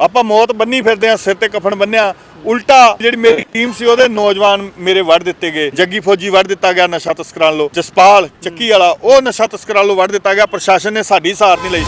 ਆਪਾਂ ਮੌਤ ਬੰਨੀ ਫਿਰਦੇ ਆ ਸਿਰ ਤੇ ਕਫਨ ਬੰਨਿਆ ਉਲਟਾ ਜਿਹੜੀ ਮੇਰੀ ਟੀਮ ਸੀ ਉਹਦੇ ਨੌਜਵਾਨ ਮੇਰੇ ਵੜ ਦਿੱਤੇ ਗਏ। ਜੱਗੀ ਫੌਜੀ ਵੜ ਦਿੱਤਾ ਗਿਆ ਨਸ਼ਾ ਤਸਕਰਾਂ ਲੋ ਜਸਪਾਲ ਚੱਕੀ ਵਾਲਾ ਉਹ ਨਸ਼ਾ ਤਸਕਰਾਂ ਲੋ ਵੜ ਦਿੱਤਾ ਗਿਆ। ਪ੍ਰਸ਼ਾਸਨ ਨੇ ਸਾਡੀ ਸਾਰ ਨਹੀਂ ਲਈ।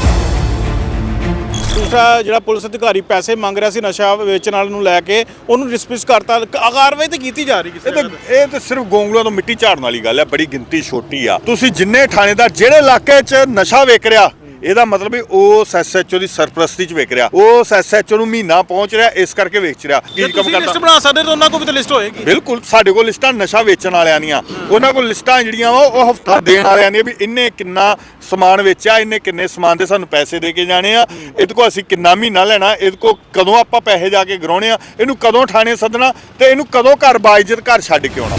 ਦੂਸਰਾ ਜਿਹੜਾ ਪੁਲਿਸ ਅਧਿਕਾਰੀ ਪੈਸੇ ਮੰਗ ਰਿਹਾ ਸੀ ਨਸ਼ਾ ਵੇਚਣ ਵਾਲੇ ਨੂੰ ਲੈ ਕੇ ਉਹਨੂੰ ਡਿਸਮਿਸ ਕਰਤਾ। ਕਾਰਵਾਈ ਤੇ ਕੀਤੀ ਜਾ ਰਹੀ ਕਿਸੇ ਇਹ ਤਾਂ ਇਹ ਤਾਂ ਸਿਰਫ ਗੋਂਗਲੂਆਂ ਤੋਂ ਮਿੱਟੀ ਝਾੜਨ ਵਾਲੀ ਗੱਲ ਹੈ ਬੜੀ ਗਿਣਤੀ ਛੋਟੀ ਆ। ਤੁਸੀਂ ਜਿੰਨੇ ਥਾਣੇਦਾਰ ਜਿਹੜੇ ਇਲਾਕੇ 'ਚ ਨਸ਼ਾ ਵੇਚ ਰਿਹਾ ਇਹਦਾ ਮਤਲਬ ਵੀ ਉਸ ਐਸਐਚਓ ਦੀ ਸਰਪ੍ਰਸਤੀ 'ਚ ਵੇਚ ਰਿਹਾ। ਉਸ ਐਸਐਚਓ ਨੂੰ ਮਹੀਨਾ ਪਹੁੰਚ ਰਿਹਾ ਇਸ ਕਰਕੇ ਵੇਚ ਰਿਹਾ ਕੀ ਕੰਮ ਤੁਸੀਂ ਲਿਸਟ ਕਰਦਾ ਬਣਾ ਸਕਦੇ ਤਾਂ ਉਹਨਾਂ ਕੋਲ ਵੀ ਤਾਂ ਲਿਸਟ ਹੋਏਗੀ। ਬਿਲਕੁਲ ਸਾਡੇ ਕੋਲ ਲਿਸਟਾਂ ਨਸ਼ਾ ਵੇਚਣ ਵਾਲਿਆਂ ਦੀਆਂ। ਉਹਨਾਂ ਕੋਲ ਲਿਸਟਾਂ ਜਿਹੜੀਆਂ ਵਾ ਉਹ ਹਫਤਾ ਦੇਣ ਵਾਲਿਆਂ ਦੀਆਂ ਵੀ ਇਹਨੇ ਕਿੰਨਾ ਸਮਾਨ ਵੇਚਿਆ ਇਹਨੇ ਕਿੰਨੇ ਸਮਾਨ ਦੇ ਸਾਨੂੰ ਪੈਸੇ ਦੇ ਕੇ ਜਾਣੇ ਆ। ਇਹਦੇ ਕੋਲ ਅਸੀਂ ਕਿੰਨਾ ਮਹੀਨਾ ਲੈਣਾ ਇਹਦੇ ਕੋਲ ਕਦੋਂ ਆਪਾਂ ਪੈਸੇ ਜਾ ਕੇ ਗਰਾਉਣੇ ਆ ਇਹਨੂੰ ਕਦੋਂ ਥਾਣੇ ਸੱਦਣਾ ਤੇ ਇਹਨੂੰ ਕਦੋਂ ਘਰ ਬਾਇਜ਼ਤ ਘਰ ਛੱਡ ਕੇ ਆਉਣਾ।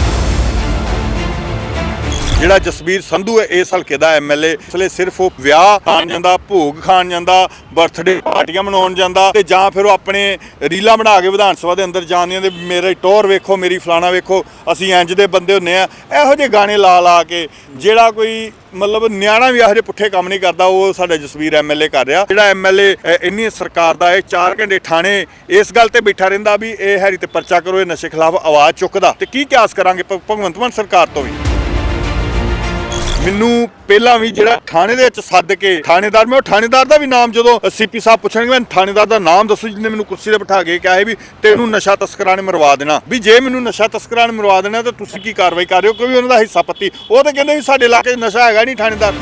ਜਿਹੜਾ ਜਸਬੀਰ ਸੰਧੂ ਹੈ, ਇਸ ਹਲਕੇ ਦਾ ਐਮਐਲਏ ਇਸ ਲਈ ਸਿਰਫ ਉਹ ਵਿਆਹ ਖਾਣ ਜਾਂਦਾ, ਭੋਗ ਖਾਣ ਜਾਂਦਾ ਬਰਥਡੇ ਪਾਰਟੀਆਂ ਮਨਾਉਣ ਜਾਂਦਾ ਤੇ ਜਾਂ ਫਿਰ ਉਹ ਆਪਣੇ ਰੀਲਾਂ ਬਣਾ ਕੇ ਵਿਧਾਨ ਸਭਾ ਦੇ ਅੰਦਰ ਜਾਂਦੀਆਂ ਦੇ ਮੇਰੇ ਟੌਰ ਵੇਖੋ, ਮੇਰੀ ਫਲਾਣਾ ਵੇਖੋ, ਅਸੀਂ ਇੰਜ ਦੇ ਬੰਦੇ ਹੁੰਨੇ ਆ। ਇਹੋ ਜਿਹੇ ਗਾਣੇ ਲਾ ਲਾ ਕੇ ਜਿਹੜਾ ਕੋਈ ਮਤਲਬ ਨਿਆਣਾ ਵੀ ਇਹੋ ਜਿਹੇ ਪੁੱਠੇ ਕੰਮ ਨਹੀਂ ਕਰਦਾ, ਉਹ ਸਾਡਾ ਜਸਬੀਰ ਐਮਐਲਏ ਕਰ ਰਿਹਾ। ਜਿਹੜਾ ਐਮਐਲਏ ਇੰਨੀ ਸਰਕਾਰ ਦਾ, ਇਹ 4 ਘੰਟੇ ਥਾਣੇ ਇਸ ਗੱਲ ਤੇ ਬੈਠਾ ਰਹਿੰਦਾ ਵੀ ਇਹ ਹੈਰੀ ਤੇ ਪਰਚਾ ਕਰੋ, ਇਹ ਨਸ਼ੇ ਖਿਲਾਫ ਆਵਾਜ਼ ਚੁੱਕਦਾ। ਤੇ ਕੀ ਕਿਆਸ ਕਰਾਂਗੇ ਭਗਵੰਤ ਮਾਨ ਸਰਕਾਰ ਤੋਂ ਵੀ? ਮੈਨੂੰ ਪਹਿਲਾਂ ਵੀ ਜਿਹੜਾ ਥਾਣੇ ਦੇ ਵਿੱਚ ਸੱਦ ਕੇ ਥਾਣੇਦਾਰ ਮੈਂ ਉਹ ਥਾਣੇਦਾਰ ਦਾ ਵੀ ਨਾਮ ਜਦੋਂ ਸੀਪੀ ਸਾਹਿਬ ਪੁੱਛਣਗੇ ਮੈਂ ਥਾਣੇਦਾਰ ਦਾ ਨਾਮ ਦੱਸੋ ਜਿਹਨੇ ਮੈਨੂੰ ਕੁਰਸੀ ਤੇ ਬਿਠਾ ਕੇ ਕਿਹਾ ਹੈ ਵੀ ਤੈਨੂੰ ਨਸ਼ਾ ਤਸਕਰਾਂ ਨੇ ਮਰਵਾ ਦੇਣਾ। ਵੀ ਜੇ ਮੈਨੂੰ ਨਸ਼ਾ ਤਸਕਰਾਂ ਨੇ ਮਰਵਾ ਦੇਣਾ ਤਾਂ ਤੁਸੀਂ ਕੀ ਕਾਰਵਾਈ ਕਰ ਰਹੇ ਹੋ? ਕਿਉਂਕਿ ਉਹਨਾਂ ਦਾ ਹਿੱਸਾ ਪੱਤੀ। ਉਹ ਤਾਂ ਕਹਿੰਦੇ ਵੀ ਸਾਡੇ ਇਲਾਕੇ 'ਚ ਨਸ਼ਾ ਹੈਗਾ ਨਹੀਂ ਥਾਣੇਦਾਰ।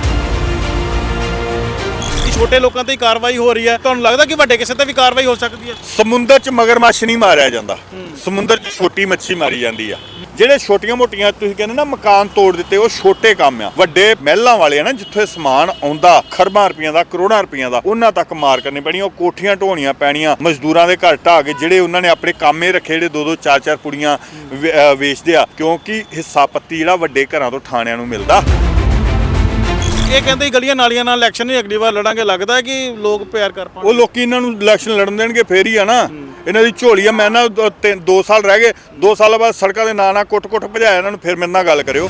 ਛੋਟੇ ਲੋਕਾਂ ਤੇ ਹੀ ਕਾਰਵਾਈ ਹੋ ਰਹੀ ਹੈ? ਤੁਹਾਨੂੰ ਲੱਗਦਾ ਕਿ ਵੱਡੇ ਕਿਸੇ ਤੇ ਵੀ ਕਾਰਵਾਈ ਹੋ ਸਕਦੀ ਹੈ? ਸਮੁੰਦਰ 'ਚ ਮਗਰਮੱਛ ਨਹੀਂ ਮਾਰਿਆ ਜਾਂਦਾ। ਸਮੁੰਦਰ 'ਚ ਛੋਟੀ ਮੱਛੀ ਮਾਰੀ ਜਾਂਦੀ ਆ। ਜਿਹੜੇ ਛੋਟੀਆਂ ਮੋਟੀਆਂ ਤੁਸੀਂ ਕਹਿੰਦੇ ਨਾ ਮਕਾਨ ਤੋੜ ਦਿੱਤੇ ਉਹ ਛੋਟੇ ਕੰਮ ਆ। ਵੱਡੇ ਮਹਿਲਾਂ ਵਾਲੇ ਆ ਨਾ ਜਿੱਥੇ ਸਮਾਨ ਆਉਂਦਾ ਖਰਬਾਂ ਰੁਪਈਆਂ ਦਾ ਕਰੋੜਾਂ ਰੁਪਈਆਂ ਦਾ ਉਹਨਾਂ ਤੱਕ ਮਾਰ ਕਰਨੀ ਪੈਣੀ ਉਹ ਕੋਠੀਆਂ ਢੋਣੀਆਂ ਪੈਣੀਆਂ ਮਜ਼ਦੂਰਾਂ ਦੇ ਘਰ ਢਾਹ ਕੇ ਜਿਹੜੇ ਉਹਨਾਂ ਨੇ ਆਪਣੇ ਕਾਮੇ ਰੱਖੇ ਜਿਹੜੇ ਦੋ ਦੋ ਚਾਰ ਚਾਰ ਕੁੜੀਆਂ ਵੇਚਦੇ ਆ ਕਿਉਂਕਿ ਹਿੱਸਾ ਪੱਤੀ ਜਿਹੜਾ ਵੱਡੇ ਘਰਾਂ ਤੋਂ ਥਾਣਿਆਂ ਨੂੰ ਮਿਲਦਾ। ਇਹ ਕਹਿੰਦੇ ਗਲੀਆਂ ਨਾਲੀਆਂ ਨਾਲ ਇਲੈਕਸ਼ਨ ਨਹੀਂ ਅਗਲੀ ਵਾਰ ਲੜਾਂਗੇ ਲੱਗਦਾ ਕਿ ਲੋਕ ਪਿਆਰ ਕਰ ਉਹ ਪਾਉਣਗੇ ਲੋਕੀ ਇਹਨਾਂ ਨੂੰ ਇਲੈਕਸ਼ਨ ਲੜਨ ਦੇਣਗੇ ਫੇਰ ਹੀ ਆ ਨਾ। ਇਹਨਾਂ ਦੀ ਝੋਲੀ ਆ, ਮੈਂ ਨਾ 2 ਸਾਲ ਰਹਿ ਗਏ 2 ਸਾਲ ਬਾਅਦ ਸੜਕਾਂ ਦੇ ਨਾਂ ਨਾਲ ਕੁੱਟ-ਕੁੱਟ ਭਜਾਇਆ ਇਹਨਾਂ ਨੂੰ, ਫਿਰ ਮੇਰੇ ਨਾਲ ਗੱਲ ਕਰਿਓ।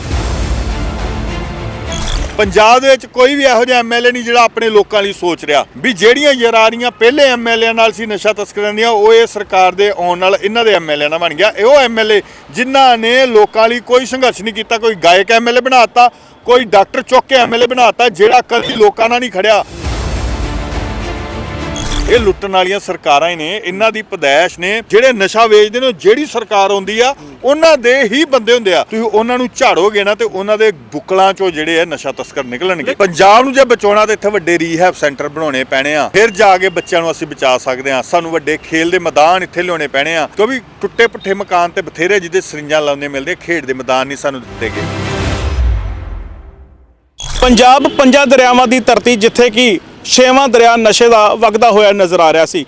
ਪੰਜਾਬ ਦੇ ਵਿੱਚ ਕੋਈ ਵੀ ਇਹੋ ਜਿਹਾ ਐਮਐਲਏ ਨਹੀਂ ਜਿਹੜਾ ਆਪਣੇ ਲੋਕਾਂ ਲਈ ਸੋਚ ਰਿਹਾ। ਵੀ ਜਿਹੜੀਆਂ ਯਰਾਰੀਆਂ ਪਹਿਲੇ ਐਮਐਲਏ ਨਾਲ ਸੀ, ਨਸ਼ਾ ਤਸਕਰਾਂ ਦੀਆਂ ਉਹ ਇਹ ਸਰਕਾਰ ਦੇ ਆਉਣ ਨਾਲ ਇਹਨਾਂ ਦੇ ਐਮਐਲਏ ਨਾਲ ਬਣ ਗਿਆ। ਇਹ ਉਹ ਐਮਐਲਏ ਜਿਨ੍ਹਾਂ ਨੇ ਲੋਕਾਂ ਲਈ ਕੋਈ ਸੰਘਰਸ਼ ਨਹੀਂ ਕੀਤਾ, ਕੋਈ ਗਾਇਕ ਐਮਐਲਏ ਬਣਾਤਾ ਕੋਈ ਡਾਕਟਰ ਚੁੱਕ ਕੇ ਐਮਐਲਏ ਬਣਾਤਾ ਜਿਹੜਾ ਕਦੀ ਲੋਕਾਂ ਨਾਲ ਨਹੀਂ ਖੜਿਆ। ਇਹ ਲੁੱਟਣ ਵਾਲੀਆਂ ਸਰਕਾਰਾਂ ਹੀ ਨੇ, ਇਹਨਾਂ ਦੀ ਪਦੈਸ਼ ਨੇ, ਜਿਹੜੇ ਨਸ਼ਾ ਵੇਚਦੇ ਨੇ, ਜਿਹੜੀ ਸਰਕਾਰ ਆਉਂਦੀ ਆ, ਉਹਨਾਂ ਦੇ ਹੀ ਬੰਦੇ ਹੁੰਦੇ ਆ। ਤੁਸੀਂ ਉਹਨਾਂ ਨੂੰ ਝਾੜੋਗੇ ਨਾ ਤੇ ਉਹਨਾਂ ਦੇ ਬੁਕਲਾਂ ਚੋਂ ਜਿਹੜੇ ਆ ਨਸ਼ਾ ਤਸਕਰ ਨਿਕਲਣਗੇ। ਪੰਜਾਬ ਨੂੰ ਜੇ ਬਚਾਉਣਾ ਤੇ ਇੱਥੇ ਵੱਡੇ ਰੀਹੈਬ ਸੈਂਟਰ ਬਣਾਉਣੇ ਪੈਣੇ ਆ, ਫਿਰ ਜਾ ਕੇ ਬੱਚਿਆਂ ਨੂੰ ਅਸੀਂ ਬਚਾ ਸਕਦੇ ਆ। ਸਾਨੂੰ ਵੱਡੇ ਖੇਲ ਦੇ ਮੈਦਾਨ ਇੱਥੇ ਲਿਆਉਣੇ ਪੈਣੇ ਆ, ਕਿਉਂਕਿ ਟੁੱਟੇ ਪੁੱਠੇ ਮਕਾਨ ਤੇ ਬਥੇਰੇ ਜਿਹਦੇ ਸਰਿੰਜਾਂ ਲਾਉਂਦੇ ਮਿਲਦੇ, ਖੇਡ ਦੇ ਮੈਦਾਨ ਨਹੀਂ ਸਾਨੂੰ ਦਿੱਤੇ ਗਏ। ਪੰਜਾਬ ਪੰਜਾਂ ਦਰਿਆਵਾਂ ਦੀ ਧਰਤੀ ਜਿੱਥੇ ਕਿ ਛੇਵਾਂ ਦਰਿਆ ਨਸ਼ੇ ਦਾ ਵਗਦਾ ਹੋਇਆ ਨਜ਼ਰ ਆ ਰਿਹਾ ਸੀ।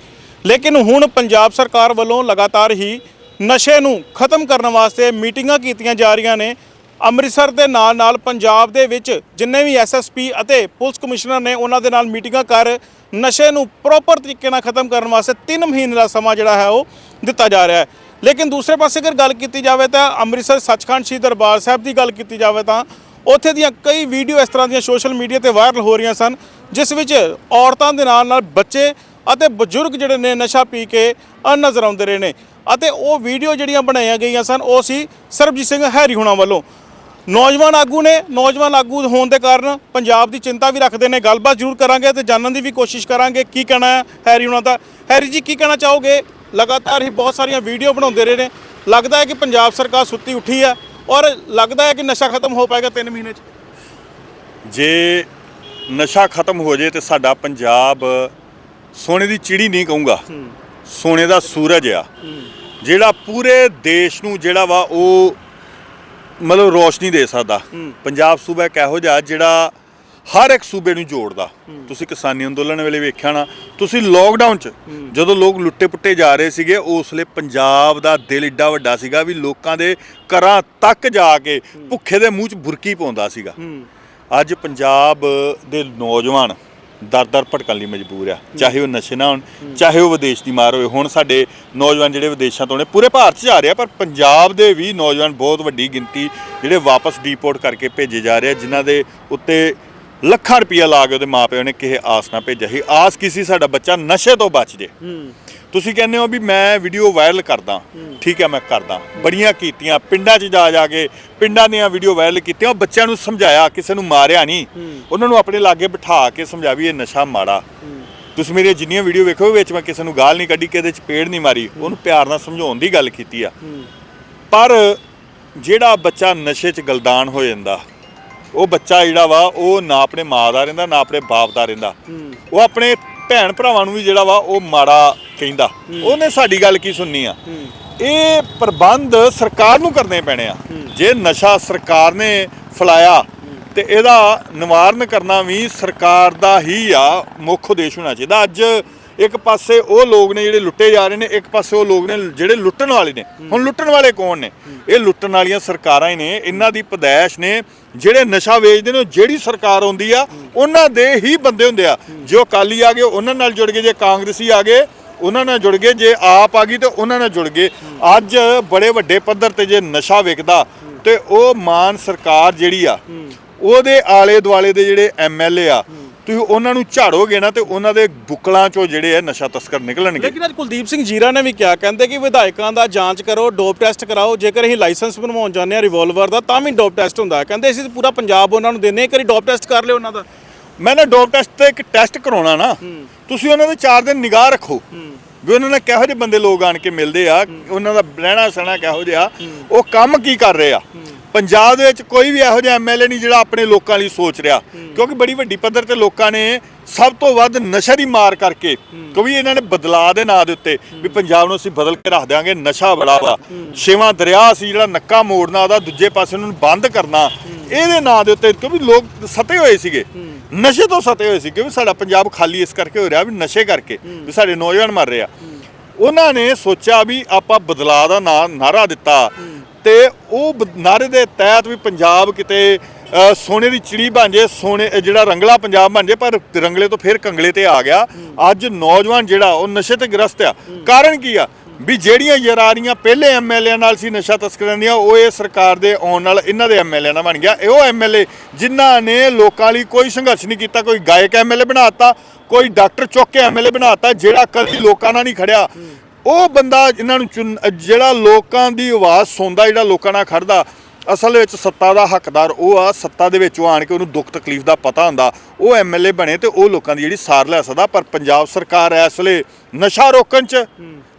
ਲੇਕਿਨ ਹੁਣ ਪੰਜਾਬ ਸਰਕਾਰ ਵੱਲੋਂ ਲਗਾਤਾਰ ਹੀ ਨਸ਼ੇ ਨੂੰ ਖਤਮ ਕਰਨ ਵਾਸਤੇ ਮੀਟਿੰਗਾਂ ਕੀਤੀਆਂ ਜਾ ਰਹੀਆਂ ਨੇ। ਅੰਮ੍ਰਿਤਸਰ ਦੇ ਨਾਲ ਨਾਲ ਪੰਜਾਬ ਦੇ ਵਿੱਚ ਜਿੰਨੇ ਵੀ ਐਸਐਸਪੀ ਅਤੇ ਪੁਲਿਸ ਕਮਿਸ਼ਨਰ ਨੇ ਉਹਨਾਂ ਦੇ ਨਾਲ ਮੀਟਿੰਗਾਂ ਕਰ ਨਸ਼ੇ ਨੂੰ ਪ੍ਰੋਪਰ ਤਰੀਕੇ ਨਾਲ ਖਤਮ ਕਰਨ ਵਾਸਤੇ 3 ਮਹੀਨੇ ਦਾ ਸਮਾਂ ਜਿਹੜਾ ਹੈ ਉਹ ਦਿੱਤਾ ਜਾ ਰਿਹਾ ਹੈ। ਲੇਕਿਨ ਦੂਸਰੇ ਪਾਸੇ ਅਗਰ ਗੱਲ ਕੀਤੀ ਜਾਵੇ ਤਾਂ ਅੰਮ੍ਰਿਤਸਰ ਸੱਚਖੰਡ ਸ਼੍ਰੀ ਦਰਬਾਰ ਸਾਹਿਬ ਦੀ ਗੱਲ ਕੀਤੀ ਜਾਵੇ ਤਾਂ ਉੱਥੇ ਦੀਆਂ ਕਈ ਵੀਡੀਓ ਇਸ ਤਰ੍ਹਾਂ ਦੀਆਂ ਸੋਸ਼ਲ ਮੀਡੀਆ ਤੇ ਵਾਇਰਲ ਹੋ ਰਹੀਆਂ ਸਨ। ਜਿਸ ਵਿੱਚ ਔਰਤਾਂ ਦੇ ਨਾਲ ਨਾਲ ਬੱਚੇ ਅਤੇ ਬਜ਼ੁਰਗ ਜਿਹੜੇ ਨੇ ਨਸ਼ਾ ਪੀ ਕੇ ਨਜ਼ਰ ਆਉਂਦੇ ਰਹੇ ਨੇ। ਅਤੇ ਉਹ ਵੀਡੀਓ ਜਿਹੜੀਆਂ ਬਣਾਈਆਂ ਗਈਆਂ ਸਨ, ਉਹ ਸੀ ਸਰਬਜੀਤ ਸਿੰਘ ਹੈਰੀ ਹੁਣਾਂ ਵੱਲੋਂ। ਨੌਜਵਾਨ ਆਗੂ ਨੇ, ਨੌਜਵਾਨ ਆਗੂ ਹੋਣ ਦੇ ਕਾਰਨ ਪੰਜਾਬ ਦੀ ਚਿੰਤਾ ਵੀ ਰੱਖਦੇ ਨੇ। ਗੱਲਬਾਤ ਜ਼ਰੂਰ ਕਰਾਂਗੇ ਤੇ ਜਾਣਨ ਦੀ ਵੀ ਕੋਸ਼ਿਸ਼ ਕਰਾਂਗੇ। ਕੀ ਕਹਿਣਾ ਹੈ ਹੈਰੀ ਹੁਣਾਂ ਦਾ? ਹੈਰੀ ਜੀ, ਕੀ ਕਹਿਣਾ ਚਾਹੋਗੇ? ਲਗਾਤਾਰ ਹੀ ਬਹੁਤ ਸਾਰੀਆਂ ਵੀਡੀਓ ਬਣਾਉਂਦੇ ਰਹੇ ਨੇ। ਲੱਗਦਾ ਹੈ ਕਿ ਪੰਜਾਬ ਸਰਕਾਰ ਸੁੱਤੀ ਉੱਠੀ ਹੈ ਔਰ ਲੱਗਦਾ ਹੈ ਕਿ ਨਸ਼ਾ ਖਤਮ ਹੋ ਪਾਏਗਾ 3 ਮਹੀਨੇ 'ਚ? ਜੇ ਨਸ਼ਾ ਖਤਮ ਹੋ ਜੇ ਤੇ ਸਾਡਾ ਪੰਜਾਬ ਸੋਨੇ ਦੀ ਚਿੜੀ ਨਹੀਂ ਕਹੂੰਗਾ। ਸੋਨੇ ਦਾ ਸੂਰਜ ਆ। ਜਿਹੜਾ ਪੂਰੇ ਦੇਸ਼ ਨੂੰ ਜਿਹੜਾ ਵਾ ਉਹ ਮਤਲਬ ਰੋਸ਼ਨੀ ਦੇ ਸਕਦਾ। ਪੰਜਾਬ ਸੂਬਾ ਇੱਕ ਇਹੋ ਜਿਹਾ ਜਿਹੜਾ ਹਰ ਇੱਕ ਸੂਬੇ ਨੂੰ ਜੋੜਦਾ। ਤੁਸੀਂ ਕਿਸਾਨੀ ਅੰਦੋਲਨ ਵੇਲੇ ਵੇਖਿਆ ਨਾ ਤੁਸੀਂ ਲੋਕਡਾਊਨ 'ਚ ਜਦੋਂ ਲੋਕ ਲੁੱਟੇ ਪੁੱਟੇ ਜਾ ਰਹੇ ਸੀਗੇ ਉਸ ਵੇਲੇ ਪੰਜਾਬ ਦਾ ਦਿਲ ਏਡਾ ਵੱਡਾ ਸੀਗਾ ਵੀ ਲੋਕਾਂ ਦੇ ਘਰਾਂ ਤੱਕ ਜਾ ਕੇ ਭੁੱਖੇ ਦੇ ਮੂੰਹ 'ਚ ਬੁਰਕੀ ਪਾਉਂਦਾ ਸੀਗਾ। ਅੱਜ ਪੰਜਾਬ ਦੇ ਨੌਜਵਾਨ ਦਰ ਦਰ ਭਟਕਣ ਲਈ ਮਜਬੂਰ ਆ। ਚਾਹੇ ਉਹ ਨਸ਼ੇ ਨਾ ਹੋਣ, ਚਾਹੇ ਉਹ ਵਿਦੇਸ਼ ਦੀ ਮਾਰ ਹੋਵੇ। ਹੁਣ ਸਾਡੇ ਨੌਜਵਾਨ ਜਿਹੜੇ ਵਿਦੇਸ਼ਾਂ ਤੋਂ ਨੇ, ਪੂਰੇ ਭਾਰਤ 'ਚ ਆ ਰਹੇ ਆ, ਪਰ ਪੰਜਾਬ ਦੇ ਵੀ ਨੌਜਵਾਨ ਬਹੁਤ ਵੱਡੀ ਗਿਣਤੀ ਜਿਹੜੇ ਵਾਪਸ ਡੀਪੋਰਟ ਕਰਕੇ ਭੇਜੇ ਜਾ ਰਹੇ ਆ, ਜਿਨ੍ਹਾਂ ਦੇ ਉੱਤੇ ਲੱਖਾਂ ਰੁਪਈਆ ਲਾ ਕੇ ਉਹਦੇ ਮਾਪਿਆਂ ਨੇ ਕਿਸੇ ਆਸ ਨਾ ਭੇਜਿਆ ਸੀ। ਆਸ ਕੀ ਸੀ? ਸਾਡਾ ਬੱਚਾ ਨਸ਼ੇ ਤੋਂ ਬਚ ਜੇ। ਤੁਸੀਂ ਕਹਿੰਦੇ ਹੋ ਵੀ ਮੈਂ ਵੀਡੀਓ ਵਾਇਰਲ ਕਰਦਾ ਠੀਕ ਹੈ ਮੈਂ ਕਰਦਾ। ਬੜੀਆਂ ਕੀਤੀਆਂ ਪਿੰਡਾਂ 'ਚ ਜਾ ਜਾ ਕੇ ਪਿੰਡਾਂ ਦੀਆਂ ਵੀਡੀਓ ਵਾਇਰਲ ਕੀਤੀਆਂ ਉਹ ਬੱਚਿਆਂ ਨੂੰ ਸਮਝਾਇਆ ਕਿਸੇ ਨੂੰ ਮਾਰਿਆ ਨਹੀਂ। ਉਹਨਾਂ ਨੂੰ ਆਪਣੇ ਲਾਗੇ ਬਿਠਾ ਕੇ ਸਮਝਾ ਵੀ ਇਹ ਨਸ਼ਾ ਮਾੜਾ। ਤੁਸੀਂ ਮੇਰੀਆਂ ਜਿੰਨੀਆਂ ਵੀਡੀਓ ਵੇਖੋ ਵਿੱਚ ਮੈਂ ਕਿਸੇ ਨੂੰ ਗਾਲ ਨਹੀਂ ਕੱਢੀ ਕਿਸੇ ਚ ਪੇੜ ਨਹੀਂ ਮਾਰੀ। ਉਹਨੂੰ ਪਿਆਰ ਨਾਲ ਸਮਝਾਉਣ ਦੀ ਗੱਲ ਕੀਤੀ ਆ। ਪਰ ਜਿਹੜਾ ਬੱਚਾ ਨਸ਼ੇ 'ਚ ਗਲਦਾਨ ਹੋ ਜਾਂਦਾ ਉਹ ਬੱਚਾ ਜਿਹੜਾ ਵਾ ਉਹ ਨਾ ਆਪਣੇ ਮਾਂ ਦਾ ਰਹਿੰਦਾ ਨਾ ਆਪਣੇ ਬਾਪ ਦਾ ਰਹਿੰਦਾ। ਉਹ ਆਪਣੇ ਭੈਣ ਭਰਾਵਾਂ ਨੂੰ ਵੀ ਜਿਹੜਾ ਵਾ ਉਹ ਮਾੜਾ ਕਹਿੰਦਾ। ਉਹਨੇ ਸਾਡੀ ਗੱਲ ਕੀ ਸੁਣਨੀ ਆ? ਇਹ ਪ੍ਰਬੰਧ ਸਰਕਾਰ ਨੂੰ ਕਰਨੇ ਪੈਣੇ ਆ। ਜੇ ਨਸ਼ਾ ਸਰਕਾਰ ਨੇ ਫਲਾਇਆ ਤੇ ਇਹਦਾ ਨਿਵਾਰਨ ਕਰਨਾ ਵੀ ਸਰਕਾਰ ਦਾ ਹੀ ਆ ਮੁੱਖ ਉਦੇਸ਼ ਹੋਣਾ ਚਾਹੀਦਾ। ਅੱਜ ਇੱਕ ਪਾਸੇ ਉਹ ਲੋਕ ਨੇ ਜਿਹੜੇ ਲੁੱਟੇ ਜਾ ਰਹੇ ਨੇ ਇੱਕ ਪਾਸੇ ਉਹ ਲੋਕ ਨੇ ਜਿਹੜੇ ਲੁੱਟਣ ਵਾਲੇ ਨੇ। ਹੁਣ ਲੁੱਟਣ ਵਾਲੇ ਕੌਣ ਨੇ? ਇਹ ਲੁੱਟਣ ਵਾਲੀਆਂ ਸਰਕਾਰਾਂ ਹੀ ਨੇ। ਇਹਨਾਂ ਦੀ ਪਦੈਸ਼ ਨੇ ਜਿਹੜੇ ਨਸ਼ਾ ਵੇਚਦੇ ਨੇ ਜਿਹੜੀ ਸਰਕਾਰ ਆਉਂਦੀ ਆ ਉਹਨਾਂ ਦੇ ਹੀ ਬੰਦੇ ਹੁੰਦੇ ਆ। ਜੋ ਕਾਲੀ ਆ ਗਏ ਉਹਨਾਂ ਨਾਲ ਜੁੜ ਗਏ ਜੇ ਕਾਂਗਰਸੀ ਆ ਗਏ ਉਹਨਾਂ ਨਾਲ ਜੁੜ ਗਏ ਜੇ ਆਪ ਆ ਗਈ ਤੇ ਉਹਨਾਂ ਨਾਲ ਜੁੜ ਗਏ। ਅੱਜ ਬੜੇ ਵੱਡੇ ਪੱਧਰ ਤੇ ਜੇ ਨਸ਼ਾ ਵਿਕਦਾ ਤੇ ਉਹ ਮਾਨ ਸਰਕਾਰ ਜਿਹੜੀ ਆ ਉਹਦੇ ਆਲੇ ਦੁਆਲੇ ਦੇ ਜਿਹੜੇ ਐਮਐਲਏ ਆ ਤੁਸੀਂ ਉਹਨਾਂ ਨੂੰ ਝਾੜੋਗੇ ਨਾ ਤੇ ਉਹਨਾਂ ਦੇ ਬੁਕਲਾਂ ਚੋਂ ਜਿਹੜੇ ਆ ਨਸ਼ਾ ਤਸਕਰ ਨਿਕਲਣਗੇ। ਲੇਕਿਨ ਅੱਜ ਕੁਲਦੀਪ ਸਿੰਘ ਜੀਰਾ ਨੇ ਵੀ ਕਿਹਾ ਕਹਿੰਦੇ ਕਿ ਵਿਧਾਇਕਾਂ ਦਾ ਜਾਂਚ ਕਰੋ ਡੋਪ ਟੈਸਟ ਕਰਾਓ ਜੇਕਰ ਅਸੀਂ ਲਾਇਸੈਂਸ ਬਣਵਾਉਣ ਜਾਂਦੇ ਆ ਰਿਵਾਲਵਰ ਦਾ ਤਾਂ ਵੀ ਡੋਪ ਟੈਸਟ ਹੁੰਦਾ। ਹੈ। ਕਹਿੰਦੇ ਅਸੀਂ ਤਾਂ ਪੂਰਾ ਪੰਜਾਬ ਉਹਨਾਂ ਨੂੰ ਹਾਂ, ਇੱਕ ਵਾਰੀ ਡੋਪ ਟੈਸਟ ਕਰ ਲਿਓ ਉਹਨਾਂ ਦਾ। ਮੈਂ ਨਾ ਡੋਪ ਟੈਸਟ ਤੇ ਇੱਕ ਟੈਸਟ ਕਰਾਉਣਾ ਨਾ ਤੁਸੀਂ ਉਹਨਾਂ ਦੇ 4 ਦਿਨ ਨਿਗਾਹ ਰੱਖੋ। ਵੀ ਉਹਨਾਂ ਨਾਲ ਕਿਹੋ ਜਿਹੇ ਬੰਦੇ ਲੋਕ ਆਣ ਕੇ ਮਿਲਦੇ ਆ ਉਹਨਾਂ ਦਾ ਰਹਿਣਾ ਸਹਿਣਾ ਕਿਹੋ ਜਿਹਾ ਉਹ ਕੰਮ ਕੀ ਕਰ ਰਹੇ ਆ? ਪੰਜਾਬ ਦੇ ਵਿੱਚ ਕੋਈ ਵੀ ਇਹੋ ਜਿਹਾ ਐਮਐਲਏ ਨਹੀਂ ਜਿਹੜਾ ਆਪਣੇ ਲੋਕਾਂ ਲਈ ਸੋਚ ਰਿਹਾ। ਕਿਉਂਕਿ ਬੜੀ ਵੱਡੀ ਪੱਧਰ ਤੇ ਲੋਕਾਂ ਨੇ ਸਭ ਤੋਂ ਵੱਧ ਨਸ਼ਾ ਦੀ ਮਾਰ ਕਰਕੇ ਕਿਉਂਕਿ ਇਹਨਾਂ ਨੇ ਬਦਲਾਅ ਦੇ ਨਾਂ ਦੇ ਉੱਤੇ ਵੀ ਪੰਜਾਬ ਨੂੰ ਅਸੀਂ ਬਦਲ ਕੇ ਰੱਖ ਦਿਆਂਗੇ ਨਸ਼ਾ ਬੜਾ ਵਾ। ਛੇਵਾਂ ਦਰਿਆ ਸੀ ਜਿਹੜਾ ਨੱਕਾ ਮੋੜਨਾ ਉਹਦਾ ਦੂਜੇ ਪਾਸੇ ਨੂੰ ਬੰਦ ਕਰਨਾ ਇਹਦੇ ਨਾਂ ਦੇ ਉੱਤੇ ਕਿਉਂਕਿ ਲੋਕ ਸਤੇ ਹੋਏ ਸੀਗੇ। ਨਸ਼ੇ ਤੋਂ ਸਤੇ ਹੋਏ ਸੀ ਕਿਉਂਕਿ ਸਾਡਾ ਪੰਜਾਬ ਖਾਲੀ ਇਸ ਕਰਕੇ ਹੋ ਰਿਹਾ ਵੀ ਨਸ਼ੇ ਕਰਕੇ ਵੀ ਸਾਡੇ ਨੌਜਵਾਨ ਮਰ ਰਹੇ ਆ। ਉਹਨਾਂ ਨੇ ਸੋਚਿਆ ਵੀ ਆਪਾਂ ਬਦਲਾਅ ਦਾ ਨਾਂ ਨਾਰਾ ਦਿੱਤਾ। ਤੇ ਉਹ ਬ- ਨਾਰੇ ਦੇ ਤਹਿਤ ਵੀ ਪੰਜਾਬ ਕਿਤੇ ਸੋਨੇ ਦੀ ਚਿੜੀ ਬਣ ਜੇ, ਸੋਨੇ ਜਿਹੜਾ ਰੰਗਲਾ ਪੰਜਾਬ ਬਣ ਜੇ, ਪਰ ਰੰਗਲੇ ਤੋਂ ਫਿਰ ਕੰਗਲੇ ਤੇ ਆ ਗਿਆ। ਅੱਜ ਨੌਜਵਾਨ ਜਿਹੜਾ, ਉਹ ਨਸ਼ੇ ਤੇ ਗ੍ਰਸਤ ਆ। ਕਾਰਨ ਕੀ ਆ? ਵੀ ਜਿਹੜੀਆਂ ਯਰਾਰੀਆਂ ਪਹਿਲੇ ਐਮਐਲਏ ਨਾਲ ਸੀ ਨਸ਼ਾ ਤਸਕਰਾਂ ਦੀਆਂ, ਉਹ ਇਹ ਸਰਕਾਰ ਦੇ ਆਉਣ ਨਾਲ ਇਹਨਾਂ ਦੇ ਐਮਐਲਏ ਨਾਲ ਬਣ ਗਿਆ। ਇਹ ਉਹ ਐਮਐਲਏ ਜਿਨ੍ਹਾਂ ਨੇ ਲੋਕਾਂ ਲਈ ਕੋਈ ਸੰਘਰਸ਼ ਨਹੀਂ ਕੀਤਾ, ਕੋਈ ਗਾਇਕ ਐਮਐਲਏ ਬਣਾਤਾ ਕੋਈ ਡਾਕਟਰ ਚੁੱਕ ਕੇ ਐਮਐਲਏ ਬਣਾਤਾ ਜਿਹੜਾ ਕਦੀ ਲੋਕਾਂ ਨਾਲ ਨਹੀਂ ਖੜਿਆ। ਉਹ ਬੰਦਾ ਇਹਨਾਂ ਨੂੰ ਚੁਣ ਜਿਹੜਾ ਲੋਕਾਂ ਦੀ ਆਵਾਜ਼ ਸੁਣਦਾ ਜਿਹੜਾ ਲੋਕਾਂ ਨਾਲ ਖੜਦਾ ਅਸਲ ਵਿੱਚ ਸੱਤਾ ਦਾ ਹੱਕਦਾਰ ਉਹ ਆ ਸੱਤਾ ਦੇ ਵਿੱਚ ਉਹ ਆਣ ਕੇ ਉਹਨੂੰ ਦੁੱਖ ਤਕਲੀਫ ਦਾ ਪਤਾ ਹੁੰਦਾ। ਉਹ ਐਮਐਲਏ ਬਣੇ ਤੇ ਉਹ ਲੋਕਾਂ ਦੀ ਜਿਹੜੀ ਸਾਰ ਲੈ ਸਕਦਾ ਪਰ ਪੰਜਾਬ ਸਰਕਾਰ ਇਸ ਵੇਲੇ ਨਸ਼ਾ ਰੋਕਣ ਚ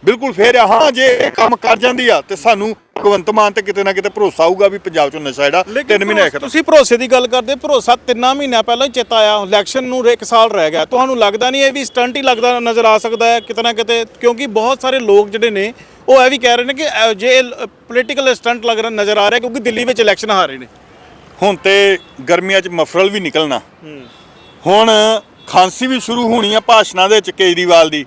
ਬਿਲਕੁਲ ਫੇਰ ਹਾਂ ਜੇ ਇਹ ਕੰਮ ਕਰ ਜਾਂਦੀ ਆ ਤੇ ਸਾਨੂੰ ਭਗਵੰਤ ਮਾਨ ਤੇ ਕਿਤੇ ਨਾ ਕਿਤੇ ਭਰੋਸਾ ਆਊਗਾ ਵੀ ਪੰਜਾਬ ਚੋਂ ਨਸ਼ਾ ਜਿਹੜਾ ਤਿੰਨ ਮਹੀਨੇ ਖਤਮ। ਤੁਸੀਂ ਭਰੋਸੇ ਦੀ ਗੱਲ ਕਰਦੇ ਭਰੋਸਾ ਤਿੰਨਾਂ ਮਹੀਨਿਆਂ ਪਹਿਲਾਂ ਹੀ ਚੇਤਾ ਆਇਆ ਇਲੈਕਸ਼ਨ ਨੂੰ ਇੱਕ ਸਾਲ ਰਹਿ ਗਿਆ। ਤੁਹਾਨੂੰ ਲੱਗਦਾ ਨਹੀਂ ਇਹ ਵੀ ਸਟੰਟ ਹੀ ਲੱਗਦਾ ਨਜ਼ਰ ਆ ਸਕਦਾ ਹੈ ਕਿਤੇ ਨਾ ਕਿਤੇ ਕਿਉਂਕਿ ਬਹੁਤ ਸਾਰੇ ਲੋਕ ਜਿਹੜੇ ਨੇ ਉਹ ਇਹ ਵੀ ਕਹਿ ਰਹੇ ਨੇ ਕਿ ਜੇ ਪੋਲੀਟੀਕਲ ਸਟੰਟ ਲੱਗ ਰਿਹਾ ਨਜ਼ਰ ਆ ਰਿਹਾ ਕਿਉਂਕਿ ਦਿੱਲੀ ਵਿੱਚ ਇਲੈਕਸ਼ਨ ਹਾਰੇ ਨੇ। ਹੁਣ ਤੇ ਗਰਮੀਆਂ 'ਚ ਮਫਰਲ ਵੀ ਨਿਕਲਣਾ। ਹੁਣ ਖਾਂਸੀ ਵੀ ਸ਼ੁਰੂ ਹੋਣੀ ਆ ਭਾਸ਼ਣਾਂ ਦੇ ਵਿੱਚ ਕੇਜਰੀਵਾਲ ਦੀ।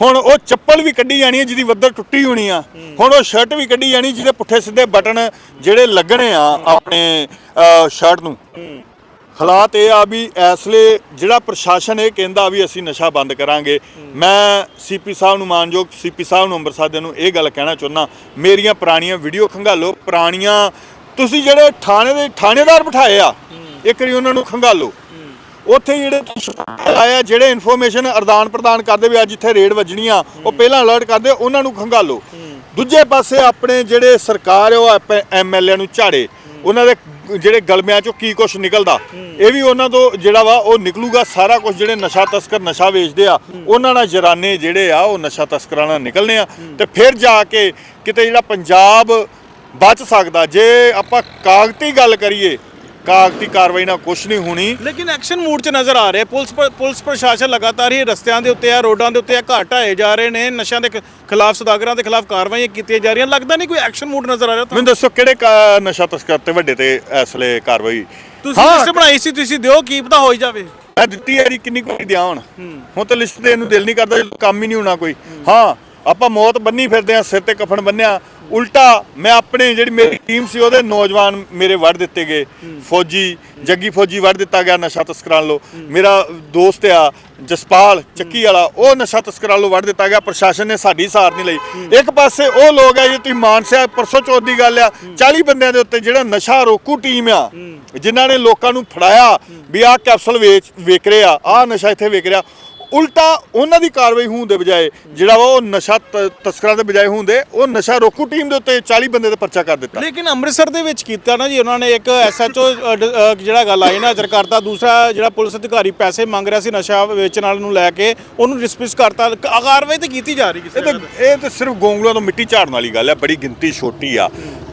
ਹੁਣ ਉਹ ਚੱਪਲ ਵੀ ਕੱਢੀ ਜਾਣੀ ਹੈ ਜਿਹਦੀ ਵੱਦਰ ਟੁੱਟੀ ਹੋਣੀ ਆ। ਹੁਣ ਉਹ ਸ਼ਰਟ ਵੀ ਕੱਢੀ ਜਾਣੀ ਜਿਹਦੇ ਪੁੱਠੇ ਸਿੱਧੇ ਬਟਨ ਜਿਹੜੇ ਲੱਗਣੇ ਆ ਆਪਣੇ ਸ਼ਰਟ ਨੂੰ। ਹਾਲਾਤ ਇਹ ਆ ਵੀ ਇਸ ਲਈ ਜਿਹੜਾ ਪ੍ਰਸ਼ਾਸਨ ਇਹ ਕਹਿੰਦਾ ਵੀ ਅਸੀਂ ਨਸ਼ਾ ਬੰਦ ਕਰਾਂਗੇ ਮੈਂ ਸੀਪੀ ਸਾਹਿਬ ਨੂੰ ਮਾਨਯੋਗ ਸੀਪੀ ਸਾਹਿਬ ਨੂੰ ਅੰਮ੍ਰਿਤਸਰ ਦੇ ਨੂੰ ਇਹ ਗੱਲ ਕਹਿਣਾ ਚਾਹੁੰਦਾ ਮੇਰੀਆਂ ਪੁਰਾਣੀਆਂ ਵੀਡੀਓ ਖੰਗਾਲੋ ਪੁਰਾਣੀਆਂ ਤੁਸੀਂ ਜਿਹੜੇ ਥਾਣੇ ਦੇ ਥਾਣੇਦਾਰ ਬਿਠਾਏ ਆ ਇੱਕ ਵਾਰੀ ਉਹਨਾਂ ਨੂੰ ਖੰਗਾਲੋ। ਉੱਥੇ ਜਿਹੜੇ ਆਇਆ ਜਿਹੜੇ ਇਨਫੋਰਮੇਸ਼ਨ ਅਰਦਾਨ ਪ੍ਰਦਾਨ ਕਰਦੇ ਵੀ ਅੱਜ ਇੱਥੇ ਰੇਡ ਵੱਜਣੀ ਆ ਉਹ ਪਹਿਲਾਂ ਅਲਰਟ ਕਰਦੇ ਉਹਨਾਂ ਨੂੰ ਖੰਗਾਲੋ। ਦੂਜੇ ਪਾਸੇ ਆਪਣੇ ਜਿਹੜੇ ਸਰਕਾਰ ਉਹ ਐਮਐਲਏ ਨੂੰ ਝਾੜੇ। ਉਹਨਾਂ ਦੇ ਜਿਹੜੇ ਗਲਮਿਆਂ ਚੋਂ ਕੀ ਕੁਝ ਨਿਕਲਦਾ ਇਹ ਵੀ ਉਹਨਾਂ ਤੋਂ ਜਿਹੜਾ ਵਾ ਉਹ ਨਿਕਲੂਗਾ। ਸਾਰਾ ਕੁਝ ਜਿਹੜੇ ਨਸ਼ਾ ਤਸਕਰ ਨਸ਼ਾ ਵੇਚਦੇ ਆ ਉਹਨਾਂ ਨਾਲ ਜਰਾਨੇ ਜਿਹੜੇ ਆ ਉਹ ਨਸ਼ਾ ਤਸਕਰਾਂ ਨਾਲ ਨਿਕਲਨੇ ਆ। ਤੇ ਫਿਰ ਜਾ ਕੇ ਕਿਤੇ ਜਿਹੜਾ ਪੰਜਾਬ ਬਚ ਸਕਦਾ ਜੇ ਆਪਾਂ ਕਾਗਤੀ ਗੱਲ ਕਰੀਏ ਕਾਗਤੀ ਕਾਰਵਾਈ ਨਾਲ ਕੁਝ ਨਹੀਂ ਹੋਣੀ। ਲੇਕਿਨ ਐਕਸ਼ਨ ਮੂਡ 'ਚ ਨਜ਼ਰ ਆ ਰਿਹਾ। ਪੁਲਿਸ ਪੁਲਿਸ ਪ੍ਰਸ਼ਾਸਨ ਲਗਾਤਾਰ ਹੀ ਰਸਤਿਆਂ ਦੇ ਉੱਤੇ ਆ ਰੋਡਾਂ ਦੇ ਉੱਤੇ ਆ ਘਾਟ ਜਾ ਰਹੇ ਨੇ। ਨਸ਼ਿਆਂ ਦੇ ਖਿਲਾਫ ਸਦਾਗਰਾਂ ਦੇ ਖਿਲਾਫ ਕਾਰਵਾਈਆਂ ਕੀਤੀਆਂ ਜਾ ਰਹੀਆਂ। ਲੱਗਦਾ ਨਹੀਂ ਕੋਈ ਐਕਸ਼ਨ ਮੂਡ ਨਜ਼ਰ ਆ ਰਿਹਾ ਮੈਨੂੰ ਦੱਸੋ ਕਿਹੜੇ ਨਸ਼ਾ ਤਸਕਰ ਤੇ ਵੱਡੇ ਤੇ ਇਸ ਕਾਰਵਾਈ? ਤੁਸੀਂ ਲਿਸਟ ਬਣਾਈ ਸੀ ਤੁਸੀਂ ਦਿਓ ਕੀ ਪਤਾ ਹੋਈ ਜਾਵੇ। ਮੈਂ ਦਿੱਤੀ ਹੈ ਜੀ ਕਿੰਨੀ ਕੋਈ ਦਿਆਂ ਹੁਣ। ਹੁਣ ਤਾਂ ਲਿਸਟ ਦੇਣ ਨੂੰ ਦਿਲ ਨਹੀਂ ਕਰਦਾ ਕੰਮ ਹੀ ਨਹੀਂ ਹੋਣਾ ਕੋਈ। ਹਾਂ ਆਪਾਂ ਮੌਤ ਬੰਨੀ ਫਿਰਦੇ ਆ ਸਿਰ ਤੇ ਕਫਨ ਬੰਨਿਆ। ਉਲਟਾ ਮੈਂ ਆਪਣੇ ਜਿਹੜੀ ਮੇਰੀ ਟੀਮ ਸੀ ਉਹਦੇ ਨੌਜਵਾਨ ਮੇਰੇ ਵੜ ਦਿੱਤੇ ਗਏ। ਫੌਜੀ, ਜੱਗੀ ਫੌਜੀ ਵੜ ਦਿੱਤਾ ਗਿਆ ਨਸ਼ਾ ਤਸਕਰਾਂ ਲੋ ਮੇਰਾ ਦੋਸਤ ਆ, ਜਸਪਾਲ ਚੱਕੀ ਵਾਲਾ, ਉਹ ਨਸ਼ਾ ਤਸਕਰਾਂ ਲੋ ਵੜ ਦਿੱਤਾ ਗਿਆ। ਪ੍ਰਸ਼ਾਸਨ ਨੇ ਸਾਡੀ ਸਾਰ ਨਹੀਂ ਲਈ। ਇੱਕ ਪਾਸੇ ਉਹ ਲੋਕ ਆ, ਜੇ ਤੁਸੀਂ ਮਾਨਸਿਆ ਪਰਸੋਂ ਚੌਥ ਦੀ ਗੱਲ ਆ 40 ਬੰਦਿਆਂ ਦੇ ਉੱਤੇ ਜਿਹੜਾ ਨਸ਼ਾ ਰੋਕੂ ਟੀਮ ਆ, ਜਿਨ੍ਹਾਂ ਨੇ ਲੋਕਾਂ ਨੂੰ ਫੜਾਇਆ ਵੀ ਆਹ ਕੈਪਸੂਲ ਵੇਚ ਵੇਚ ਰਿਹਾ ਆਹ ਨਸ਼ਾ ਇੱਥੇ ਵੇਚ ਰਿਹਾ। ਉਲਟਾ ਉਹਨਾਂ ਦੀ ਕਾਰਵਾਈ ਹੋਣ ਦੇ ਬਜਾਏ ਜਿਹੜਾ ਉਹ ਨਸ਼ਾ ਤ- ਤਸਕਰਾਂ ਦੇ ਬਜਾਏ ਹੁੰਦੇ ਉਹ ਨਸ਼ਾ ਰੋਕੂ ਟੀਮ ਦੇ ਉੱਤੇ 40 ਬੰਦੇ ਦਾ ਪਰਚਾ ਕਰ ਦਿੱਤਾ। ਲੇਕਿਨ ਅੰਮ੍ਰਿਤਸਰ ਦੇ ਵਿੱਚ ਕੀਤਾ ਨਾ ਜੀ ਉਹਨਾਂ ਨੇ ਇੱਕ ਐਸਐਚਓ ਜਿਹੜਾ ਗੱਲ ਆਈ ਨਾ ਅਜਰ ਕਰਤਾ ਦੂਸਰਾ ਜਿਹੜਾ ਪੁਲਿਸ ਅਧਿਕਾਰੀ ਪੈਸੇ ਮੰਗ ਰਿਹਾ ਸੀ ਨਸ਼ਾ ਵੇਚਣ ਵਾਲੇ ਨੂੰ ਲੈ ਕੇ ਉਹਨੂੰ ਡਿਸਮਿਸ ਕਰਤਾ। ਕ- ਕਾਰਵਾਈ ਤੇ ਕੀਤੀ ਜਾ ਰਹੀ ਕਿਸੇ ਇਹ ਤਾਂ ਇਹ ਤਾਂ ਸਿਰਫ ਗੋਂਗਲੂਆਂ ਤੋਂ ਮਿੱਟੀ ਝਾੜਨ ਵਾਲੀ ਗੱਲ ਹੈ ਬੜੀ ਗਿਣਤੀ ਛੋਟੀ ਆ।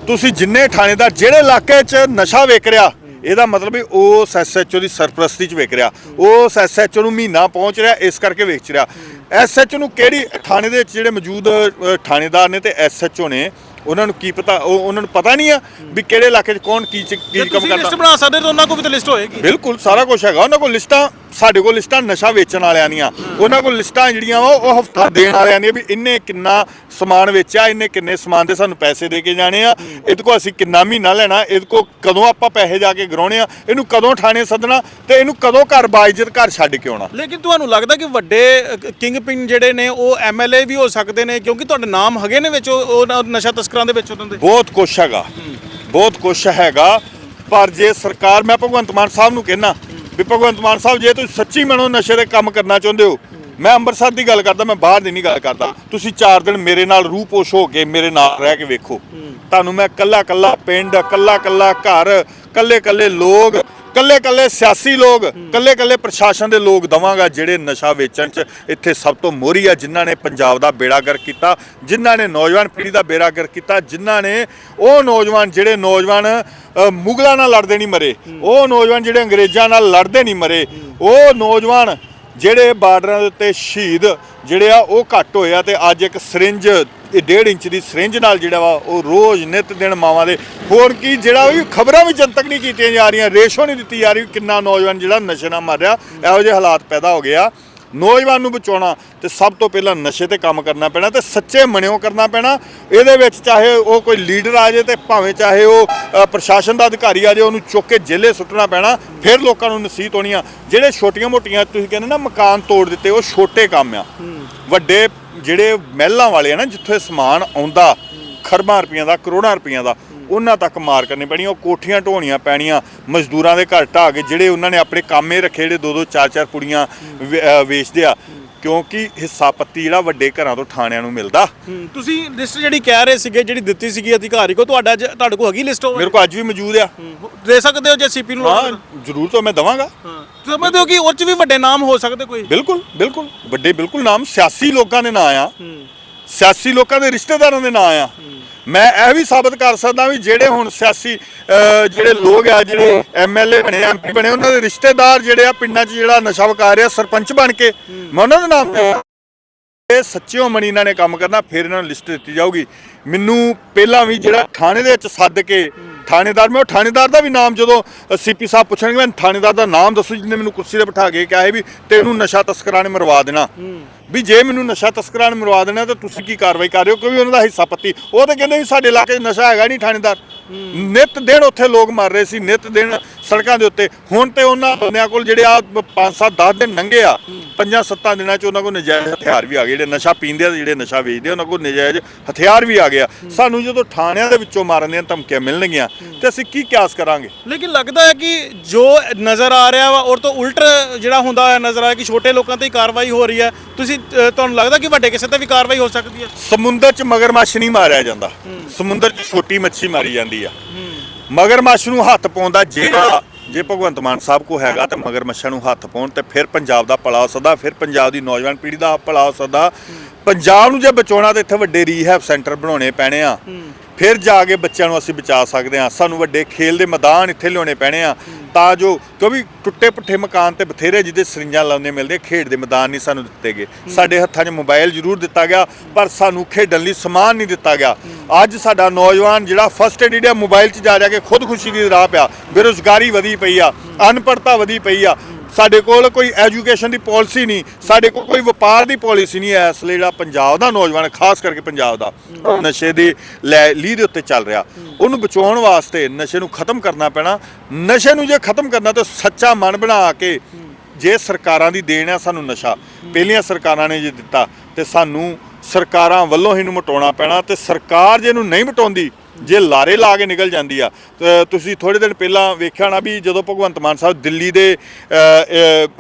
ਤੁਸੀਂ ਜਿੰਨੇ ਥਾਣੇਦਾਰ ਜਿਹੜੇ ਇਲਾਕੇ 'ਚ ਨਸ਼ਾ ਵੇਚ ਰਿਹਾ ਇਹਦਾ ਮਤਲਬ ਵੀ ਉਸ ਐਸਐਚਓ ਦੀ ਸਰਪ੍ਰਸਤੀ 'ਚ ਵੇਚ ਰਿਹਾ। ਉਸ ਐਸਐਚਓ ਨੂੰ ਮਹੀਨਾ ਪਹੁੰਚ ਰਿਹਾ ਇਸ ਕਰਕੇ ਵੇਚ ਰਿਹਾ। ਐਸਐਚਓ ਨੂੰ ਕਿਹੜੀ ਥਾਣੇ ਦੇ ਜਿਹੜੇ ਮੌਜੂਦ ਥਾਣੇਦਾਰ ਨੇ ਤੇ ਐਸਐਚਓ ਨੇ ਉਹਨਾਂ ਨੂੰ ਕੀ ਪਤਾ ਉਹ ਉਹਨਾਂ ਨੂੰ ਪਤਾ ਨਹੀਂ ਆ ਵੀ ਕਿਹੜੇ ਇਲਾਕੇ 'ਚ ਕੌਣ ਕੀ ਚ- ਕੀ ਕੰਮ ਤੁਸੀਂ ਕਰਦਾ। ਲਿਸਟ ਬਣਾ ਸਕਦੇ ਤਾਂ ਉਹਨਾਂ ਕੋਲ ਵੀ ਤਾਂ ਲਿਸਟ ਹੋਏਗੀ। ਬਿਲਕੁਲ ਸਾਰਾ ਕੁਝ ਹੈਗਾ ਉਹਨਾਂ ਕੋਲ ਲਿਸਟਾਂ ਸਾਡੇ ਕੋਲ ਲਿਸਟਾਂ ਨਸ਼ਾ ਵੇਚਣ ਵਾਲਿਆਂ ਦੀਆਂ। ਉਹਨਾਂ ਕੋਲ ਲਿਸਟਾਂ ਜਿਹੜੀਆਂ ਵਾ ਉਹ ਹਫਤਾ ਦੇਣ ਵਾਲਿਆਂ ਦੀਆਂ ਵੀ ਇੰਨੇ ਕਿੰਨਾ ਸਮਾਨ ਵੇਚਿਆ ਇੰਨੇ ਕਿੰਨੇ ਸਮਾਨ ਦੇ ਸਾਨੂੰ ਪੈਸੇ ਦੇ ਕੇ ਜਾਣੇ ਆ। ਇਹਦੇ ਕੋਲ ਅਸੀਂ ਕਿੰਨਾ ਮਹੀਨਾ ਲੈਣਾ ਇਹਦੇ ਕੋਲ ਕਦੋਂ ਆਪਾਂ ਪੈਸੇ ਜਾ ਕੇ ਗਰਾਉਣੇ ਆ ਇਹਨੂੰ ਕਦੋਂ ਥਾਣੇ ਸੱਦਣਾ ਤੇ ਇਹਨੂੰ ਕਦੋਂ ਘਰ ਬਾਇਜ਼ਤ ਘਰ ਛੱਡ ਕੇ ਆਉਣਾ। ਲੇਕਿਨ ਤੁਹਾਨੂੰ ਲੱਗਦਾ ਕਿ ਵੱਡੇ ਕਿੰਗ ਪਿਨ ਜਿਹੜੇ ਨੇ ਉਹ ਐਮਐਲਏ ਵੀ ਹੋ ਸਕਦੇ ਨੇ ਕਿਉਂਕਿ ਤੁਹਾਡੇ ਨਾਮ ਹੈਗੇ ਨੇ ਵਿੱਚ ਉਹ ਨਸ਼ਾ ਤਸਕਰਾਂ ਦੇ ਵਿੱਚ ਉਹਨਾਂ ਦੇ? ਬਹੁਤ ਕੁਛ ਹੈਗਾ। ਬਹੁਤ ਕੁਛ ਹੈਗਾ ਪਰ ਜੇ ਸਰਕਾਰ ਮੈਂ ਭਗਵੰਤ ਮਾਨ ਸਾਹਿਬ ਨੂੰ ਕਹਿਣਾ ਵੀ ਭਗਵੰਤ ਮਾਨ ਸਾਹਿਬ ਜੇ ਤੁਸੀਂ ਸੱਚੀ ਮਨੋਂ ਨਸ਼ੇ ਦੇ ਕੰਮ ਕਰਨਾ ਚਾਹੁੰਦੇ ਹੋ ਮੈਂ ਅੰਮ੍ਰਿਤਸਰ ਦੀ ਗੱਲ ਕਰਦਾ ਮੈਂ ਬਾਹਰ ਦੀ ਨਹੀਂ ਗੱਲ ਕਰਦਾ। ਤੁਸੀਂ 4 ਦਿਨ ਮੇਰੇ ਨਾਲ ਰੂਪੋਸ਼ ਹੋ ਕੇ ਮੇਰੇ ਨਾਲ ਰਹਿ ਕੇ ਵੇਖੋ। ਤੁਹਾਨੂੰ ਮੈਂ ਕੱਲਾ ਕੱਲਾ ਪਿੰਡ ਕੱਲਾ ਕੱਲਾ ਘਰ ਕੱਲੇ ਕੱਲੇ ਲੋਕ ਕੱਲੇ ਕੱਲੇ ਸਿਆਸੀ ਲੋਕ ਕੱਲੇ ਕੱਲੇ ਪ੍ਰਸ਼ਾਸਨ ਦੇ ਲੋਕ ਦਵਾਂਗਾ ਜਿਹੜੇ ਨਸ਼ਾ ਵੇਚਣ ਚ ਇੱਥੇ ਸਭ ਤੋਂ ਮੋਹਰੀ ਆ, ਜਿਨ੍ਹਾਂ ਨੇ ਪੰਜਾਬ ਦਾ ਬੇੜਾਗਰ ਕੀਤਾ, ਜਿਨ੍ਹਾਂ ਨੇ ਨੌਜਵਾਨ ਪੀੜ੍ਹੀ ਦਾ ਬੇੜਾਗਰ ਕੀਤਾ, ਜਿਨ੍ਹਾਂ ਨੇ ਉਹ ਨੌਜਵਾਨ ਜਿਹੜੇ ਨੌਜਵਾਨ ਮੁਗਲਾਂ ਨਾਲ ਲੜਦੇ ਨਹੀਂ ਮਰੇ, ਉਹ ਨੌਜਵਾਨ ਜਿਹੜੇ ਅੰਗਰੇਜ਼ਾਂ ਨਾਲ ਲੜਦੇ ਨਹੀਂ ਮਰੇ, ਉਹ ਨੌਜਵਾਨ ਜਿਹੜੇ ਬਾਰਡਰਾਂ ਦੇ ਉੱਤੇ ਸ਼ਹੀਦ ਜਿਹੜੇ ਆ, ਉਹ ਘੱਟ ਹੋਏ ਆ ਤੇ ਅੱਜ ਇੱਕ ਸਰਿੰਜ, ਇਹ 1.5 ਇੰਚ ਦੀ ਸਰਿੰਜ ਨਾਲ ਜਿਹੜਾ ਵਾ, ਉਹ ਰੋਜ਼ ਨਿਤ ਦਿਨ ਮਾਵਾਂ ਦੇ। ਹੋਰ ਕੀ, ਜਿਹੜਾ ਵੀ ਖਬਰਾਂ ਵੀ ਜਨਤਕ ਨਹੀਂ ਕੀਤੀਆਂ ਜਾ ਰਹੀਆਂ, ਰੇਸ਼ੋ ਨਹੀਂ ਦਿੱਤੀ ਜਾ ਰਹੀ ਕਿੰਨਾ ਨੌਜਵਾਨ ਜਿਹੜਾ ਨਸ਼ੇ ਨਾਲ ਮਰ ਰਿਹਾ, ਇਹੋ ਜਿਹੇ ਹਾਲਾਤ ਪੈਦਾ ਹੋ ਗਏ ਆ। ਨੌਜਵਾਨ ਨੂੰ ਬਚਾਉਣਾ ਤੇ ਸਭ ਤੋਂ ਪਹਿਲਾਂ ਨਸ਼ੇ ਤੇ ਕੰਮ ਕਰਨਾ ਪੈਣਾ ਤੇ ਸੱਚੇ ਮਨਿਓ ਕਰਨਾ ਪੈਣਾ। ਇਹਦੇ ਵਿੱਚ ਚਾਹੇ ਉਹ ਕੋਈ ਲੀਡਰ ਆ ਜਾਏ ਤੇ ਭਾਵੇਂ ਚਾਹੇ ਉਹ ਪ੍ਰਸ਼ਾਸਨ ਦਾ ਅਧਿਕਾਰੀ ਆ ਜਾਏ ਉਹਨੂੰ ਚੁੱਕ ਕੇ ਜੇਲੇ ਸੁੱਟਣਾ ਪੈਣਾ ਫਿਰ ਲੋਕਾਂ ਨੂੰ ਨਸੀਹਤ ਹੋਣੀ ਆ। ਜਿਹੜੇ ਛੋਟੀਆਂ ਮੋਟੀਆਂ ਤੁਸੀਂ ਕਹਿੰਦੇ ਨਾ ਮਕਾਨ ਤੋੜ ਦਿੱਤੇ ਉਹ ਛੋਟੇ ਕੰਮ ਆ। ਵੱਡੇ ਜਿਹੜੇ ਮਹਿਲਾਂ ਵਾਲੇ ਆ ਨਾ ਜਿੱਥੇ ਸਮਾਨ ਆਉਂਦਾ ਖਰਬਾਂ ਰੁਪਈਆਂ ਦਾ ਕਰੋੜਾਂ ਰੁਪਈਆਂ ਦਾ ਉਹਨਾਂ ਤੱਕ ਮਾਰ ਕਰਨੀ ਪੈਣੀ ਉਹ ਕੋਠੀਆਂ ਢੋਣੀਆਂ ਪੈਣੀਆਂ ਮਜ਼ਦੂਰਾਂ ਦੇ ਘਰ ਢਾਹ ਕੇ ਜਿਹੜੇ ਉਹਨਾਂ ਨੇ ਆਪਣੇ ਕਾਮੇ ਰੱਖੇ ਜਿਹੜੇ ਦੋ ਦੋ ਚਾਰ ਚਾਰ ਕੁੜੀਆਂ ਵੇਚਦੇ ਆ ਕਿਉਂਕਿ ਹਿੱਸਾ ਪੱਤੀ ਜਿਹੜਾ ਵੱਡੇ ਘਰਾਂ ਤੋਂ ਥਾਣਿਆਂ ਨੂੰ ਮਿਲਦਾ। ਤੁਸੀਂ ਲਿਸਟ ਜਿਹੜੀ ਕਹਿ ਰਹੇ ਸੀਗੇ ਜਿਹੜੀ ਦਿੱਤੀ ਸੀਗੀ ਅਧਿਕਾਰੀ ਕੋ ਤੁਹਾਡਾ ਤੁਹਾਡੇ ਕੋਲ ਹੈਗੀ ਲਿਸਟ ਮੇਰੇ ਕੋਲ ਅੱਜ ਵੀ ਮੌਜੂਦ ਆ। ਦੇ ਸਕਦੇ ਹੋ ਜੇ ਸੀਪੀ ਨੂੰ ਹਾਂ ਜ਼ਰੂਰ ਤੋਂ ਮੈਂ ਦਵਾਂਗਾ। ਹਾਂ ਸਮਝਦੇ ਹੋ ਕਿ ਉਹ ਚ ਵੀ ਵੱਡੇ ਨਾਮ ਹੋ ਸਕਦੇ ਕੋਈ? ਬਿਲਕੁਲ ਬਿਲਕੁਲ ਵੱਡੇ ਬਿਲਕੁਲ ਨਾਮ ਸਿਆਸੀ ਲੋਕਾਂ ਦੇ ਨਾਂ ਆ। ਸਿਆਸੀ ਲੋਕਾਂ ਦੇ ਰਿਸ਼ਤੇਦਾਰਾਂ ਦੇ ਨਾਂ ਆ। ਮੈਂ ਇਹ ਵੀ ਸਾਬਤ ਕਰ ਸਕਦਾ ਵੀ ਜਿਹੜੇ ਹੁਣ ਸਿਆਸੀ ਅਹ, ਜਿਹੜੇ ਲੋਕ ਆ ਜਿਹੜੇ ਐਮਐਲਏ ਬਣੇ ਐਮਪੀ ਬਣੇ ਉਹਨਾਂ ਦੇ ਰਿਸ਼ਤੇਦਾਰ ਜਿਹੜੇ ਆ ਪਿੰਡਾਂ 'ਚ ਜਿਹੜਾ ਨਸ਼ਾ ਵਿਕਾ ਰਿਹਾ ਸਰਪੰਚ ਬਣ ਕੇ ਮੈਂ ਉਹਨਾਂ ਦੇ ਨਾਮ ਇਹ ਸੱਚਿਓ ਮਣੀ ਇਹਨਾਂ ਨੇ ਕੰਮ ਕਰਨਾ ਫਿਰ ਇਹਨਾਂ ਨੂੰ ਲਿਸਟ ਦਿੱਤੀ ਜਾਊਗੀ। ਮੈਨੂੰ ਪਹਿਲਾਂ ਵੀ ਜਿਹੜਾ ਥਾਣੇ ਦੇ ਵਿੱਚ ਸੱਦ ਕੇ ਥਾਣੇਦਾਰ ਮੈਂ ਉਹ ਥਾਣੇਦਾਰ ਦਾ ਵੀ ਨਾਮ ਜਦੋਂ ਸੀਪੀ ਸਾਹਿਬ ਪੁੱਛਣਗੇ ਮੈਂ ਥਾਣੇਦਾਰ ਦਾ ਨਾਮ ਦੱਸੋ ਜਿਹਨੇ ਮੈਨੂੰ ਕੁਰਸੀ ਤੇ ਬਿਠਾ ਕੇ ਕਿਹਾ ਹੈ ਵੀ ਤੈਨੂੰ ਨਸ਼ਾ ਤਸਕਰਾਂ ਨੇ ਮਰਵਾ ਦੇਣਾ। ਵੀ ਜੇ ਮੈਨੂੰ ਨਸ਼ਾ ਤਸਕਰਾਂ ਨੇ ਮਰਵਾ ਦੇਣਾ ਤਾਂ ਤੁਸੀਂ ਕੀ ਕਾਰਵਾਈ ਕਰ ਰਹੇ ਹੋ? ਕਿਉਂਕਿ ਉਹਨਾਂ ਦਾ ਹਿੱਸਾ ਪੱਤੀ। ਉਹ ਤਾਂ ਕਹਿੰਦੇ ਵੀ ਸਾਡੇ ਇਲਾਕੇ 'ਚ ਨਸ਼ਾ ਹੈਗਾ ਨਹੀਂ ਥਾਣੇਦਾਰ ਨਿਤ ਦਿਨ ਉੱਥੇ ਲੋਕ ਮਰ ਰਹੇ ਸੀ ਨਿਤ ਦਿਨ ਸੜਕਾਂ ਦੇ ਉੱਤੇ। ਹੁਣ ਤੇ ਉਹਨਾਂ ਬੰਦਿਆਂ ਕੋਲ ਜਿਹੜੇ ਆ 5-7 10 ਦਿਨ ਲੰਘੇ ਆ ਪੰਜਾਂ ਸੱਤਾਂ ਦਿਨਾਂ 'ਚ ਉਹਨਾਂ ਕੋਲ ਨਜਾਇਜ਼ ਹਥਿਆਰ ਵੀ ਆ ਗਏ। ਜਿਹੜੇ ਨਸ਼ਾ ਪੀਂਦੇ ਆ ਜਿਹੜੇ ਨਸ਼ਾ ਵੇਚਦੇ ਆ ਉਹਨਾਂ ਕੋਲ ਨਜਾਇਜ਼ ਹਥਿਆਰ ਵੀ ਆ ਗਿਆ ਸਾਨੂੰ ਜਦੋਂ ਥਾਣਿਆਂ ਦੇ ਵਿੱਚੋਂ ਮਾਰਨ ਦੀਆਂ ਧਮਕੀਆਂ ਮਿਲਣਗੀਆਂ ਤੇ ਅਸੀਂ ਕੀ ਕਿਆਸ ਕਰਾਂਗੇ? ਲੇਕਿਨ ਲੱਗਦਾ ਹੈ ਕਿ ਜੋ ਨਜ਼ਰ ਆ ਰਿਹਾ ਵਾ ਔਰ ਤੋਂ ਉਲਟ ਜਿਹੜਾ ਹੁੰਦਾ ਹੋਇਆ ਨਜ਼ਰ ਆ ਰਿਹਾ ਕਿ ਛੋਟੇ ਲੋਕਾਂ ਤੇ ਹੀ ਕਾਰਵਾਈ ਹੋ ਰਹੀ ਹੈ। ਤੁਸੀਂ ਤੁਹਾਨੂੰ ਲੱਗਦਾ ਕਿ ਵੱਡੇ ਕਿਸੇ ਤੇ ਵੀ ਕਾਰਵਾਈ ਹੋ ਸਕਦੀ ਹੈ? ਸਮੁੰਦਰ 'ਚ ਮਗਰਮੱਛ ਨਹੀਂ ਮਾਰਿਆ ਜਾਂਦਾ। ਸਮੁੰਦਰ 'ਚ ਛੋਟੀ ਮੱਛੀ ਮਾਰੀ ਜਾਂਦੀ ਆ। ਮਗਰਮੱਛ ਨੂੰ ਹੱਥ ਪਾਉਂਦਾ ਜਿਹੜਾ ਜੇ ਭਗਵੰਤ ਮਾਨ ਸਾਹਿਬ ਕੋ ਹੈਗਾ ਤੇ ਮਗਰਮੱਛਾਂ ਨੂੰ ਹੱਥ ਪਾਉਣ ਤੇ ਫਿਰ ਪੰਜਾਬ ਦਾ ਭਲਾ ਹੋ ਸਕਦਾ, ਫਿਰ ਪੰਜਾਬ ਦੀ ਨੌਜਵਾਨ ਪੀੜ੍ਹੀ ਦਾ ਭਲਾ ਹੋ ਸਕਦਾ। ਪੰਜਾਬ ਨੂੰ ਜੇ ਬਚਾਉਣਾ ਤਾਂ ਇੱਥੇ ਵੱਡੇ ਰੀਹੈਬ ਸੈਂਟਰ ਬਣਾਉਣੇ ਪੈਣੇ ਆ। ਫਿਰ ਜਾ ਕੇ ਬੱਚਿਆਂ ਨੂੰ ਅਸੀਂ ਬਚਾ ਸਕਦੇ ਆ ਸਾਨੂੰ ਵੱਡੇ ਖੇਲ ਦੇ ਮੈਦਾਨ ਇੱਥੇ ਲਿਆਉਣੇ ਪੈਣੇ ਆ। ਤਾਂ ਜੋ ਕਿਉਂਕਿ ਟੁੱਟੇ ਪੁੱਠੇ ਮਕਾਨ ਤੇ ਬਥੇਰੇ ਜਿਹਦੇ ਸਰਿੰਜਾਂ ਲਾਉਂਦੇ ਮਿਲਦੇ ਖੇਡ ਦੇ ਮੈਦਾਨ ਨਹੀਂ ਸਾਨੂੰ ਦਿੱਤੇ ਗਏ। ਸਾਡੇ ਹੱਥਾਂ 'ਚ ਮੋਬਾਈਲ ਜ਼ਰੂਰ ਦਿੱਤਾ ਗਿਆ ਪਰ ਸਾਨੂੰ ਖੇਡਣ ਲਈ ਸਮਾਨ ਨਹੀਂ ਦਿੱਤਾ ਗਿਆ। ਅੱਜ ਸਾਡਾ ਨੌਜਵਾਨ ਜਿਹੜਾ ਫਸਟ ਏਡ ਇੰਡੀਆ ਮੋਬਾਈਲ 'ਚ ਜਾ ਜਾ ਕੇ ਖੁਦਕੁਸ਼ੀ ਦੀ ਰਾਹ ਪਿਆ। ਬੇਰੁਜ਼ਗਾਰੀ ਵਧੀ ਪਈ ਆ ਅਨਪੜਤਾ ਵਧੀ ਪਈ ਆ। ਸਾਡੇ ਕੋਲ ਕੋਈ ਐਜੂਕੇਸ਼ਨ ਦੀ ਪਾਲਿਸੀ ਨਹੀਂ, ਸਾਡੇ ਕੋਲ ਕੋਈ ਵਪਾਰ ਦੀ ਪਾਲਿਸੀ ਨਹੀਂ ਹੈ, ਇਸ ਲਈ ਜਿਹੜਾ ਪੰਜਾਬ ਦਾ ਨੌਜਵਾਨ ਖਾਸ ਕਰਕੇ ਪੰਜਾਬ ਦਾ, ਉਹ ਨਸ਼ੇ ਦੀ ਲੈ, ਲੀਹ ਦੇ ਉੱਤੇ ਚੱਲ ਰਿਹਾ। ਉਹਨੂੰ ਬਚਾਉਣ ਵਾਸਤੇ ਨਸ਼ੇ ਨੂੰ ਖਤਮ ਕਰਨਾ ਪੈਣਾ। ਨਸ਼ੇ ਨੂੰ ਜੇ ਖਤਮ ਕਰਨਾ ਤਾਂ ਸੱਚਾ ਮਨ ਬਣਾ ਕੇ ਜੇ ਸਰਕਾਰਾਂ ਦੀ ਦੇਣ ਆ ਸਾਨੂੰ ਨਸ਼ਾ। ਪਹਿਲੀਆਂ ਸਰਕਾਰਾਂ ਨੇ ਜੇ ਦਿੱਤਾ, ਤੇ ਸਾਨੂੰ ਸਰਕਾਰਾਂ ਵੱਲੋਂ ਹੀ ਇਹਨੂੰ ਮਟਾਉਣਾ ਪੈਣਾ, ਤੇ ਸਰਕਾਰ ਜੇ ਇਹਨੂੰ ਨਹੀਂ ਮਟਾਉਂਦੀ ਜੇ ਲਾਰੇ ਲਾ ਕੇ ਨਿਕਲ ਜਾਂਦੀ ਆ, ਤੇ ਤੁਸੀਂ ਥੋੜੇ ਦਿਨ ਪਹਿਲਾਂ ਵੇਖਿਆ ਨਾ ਵੀ ਜਦੋਂ ਭਗਵੰਤ ਮਾਨ ਸਾਹਿਬ ਦਿੱਲੀ ਦੇ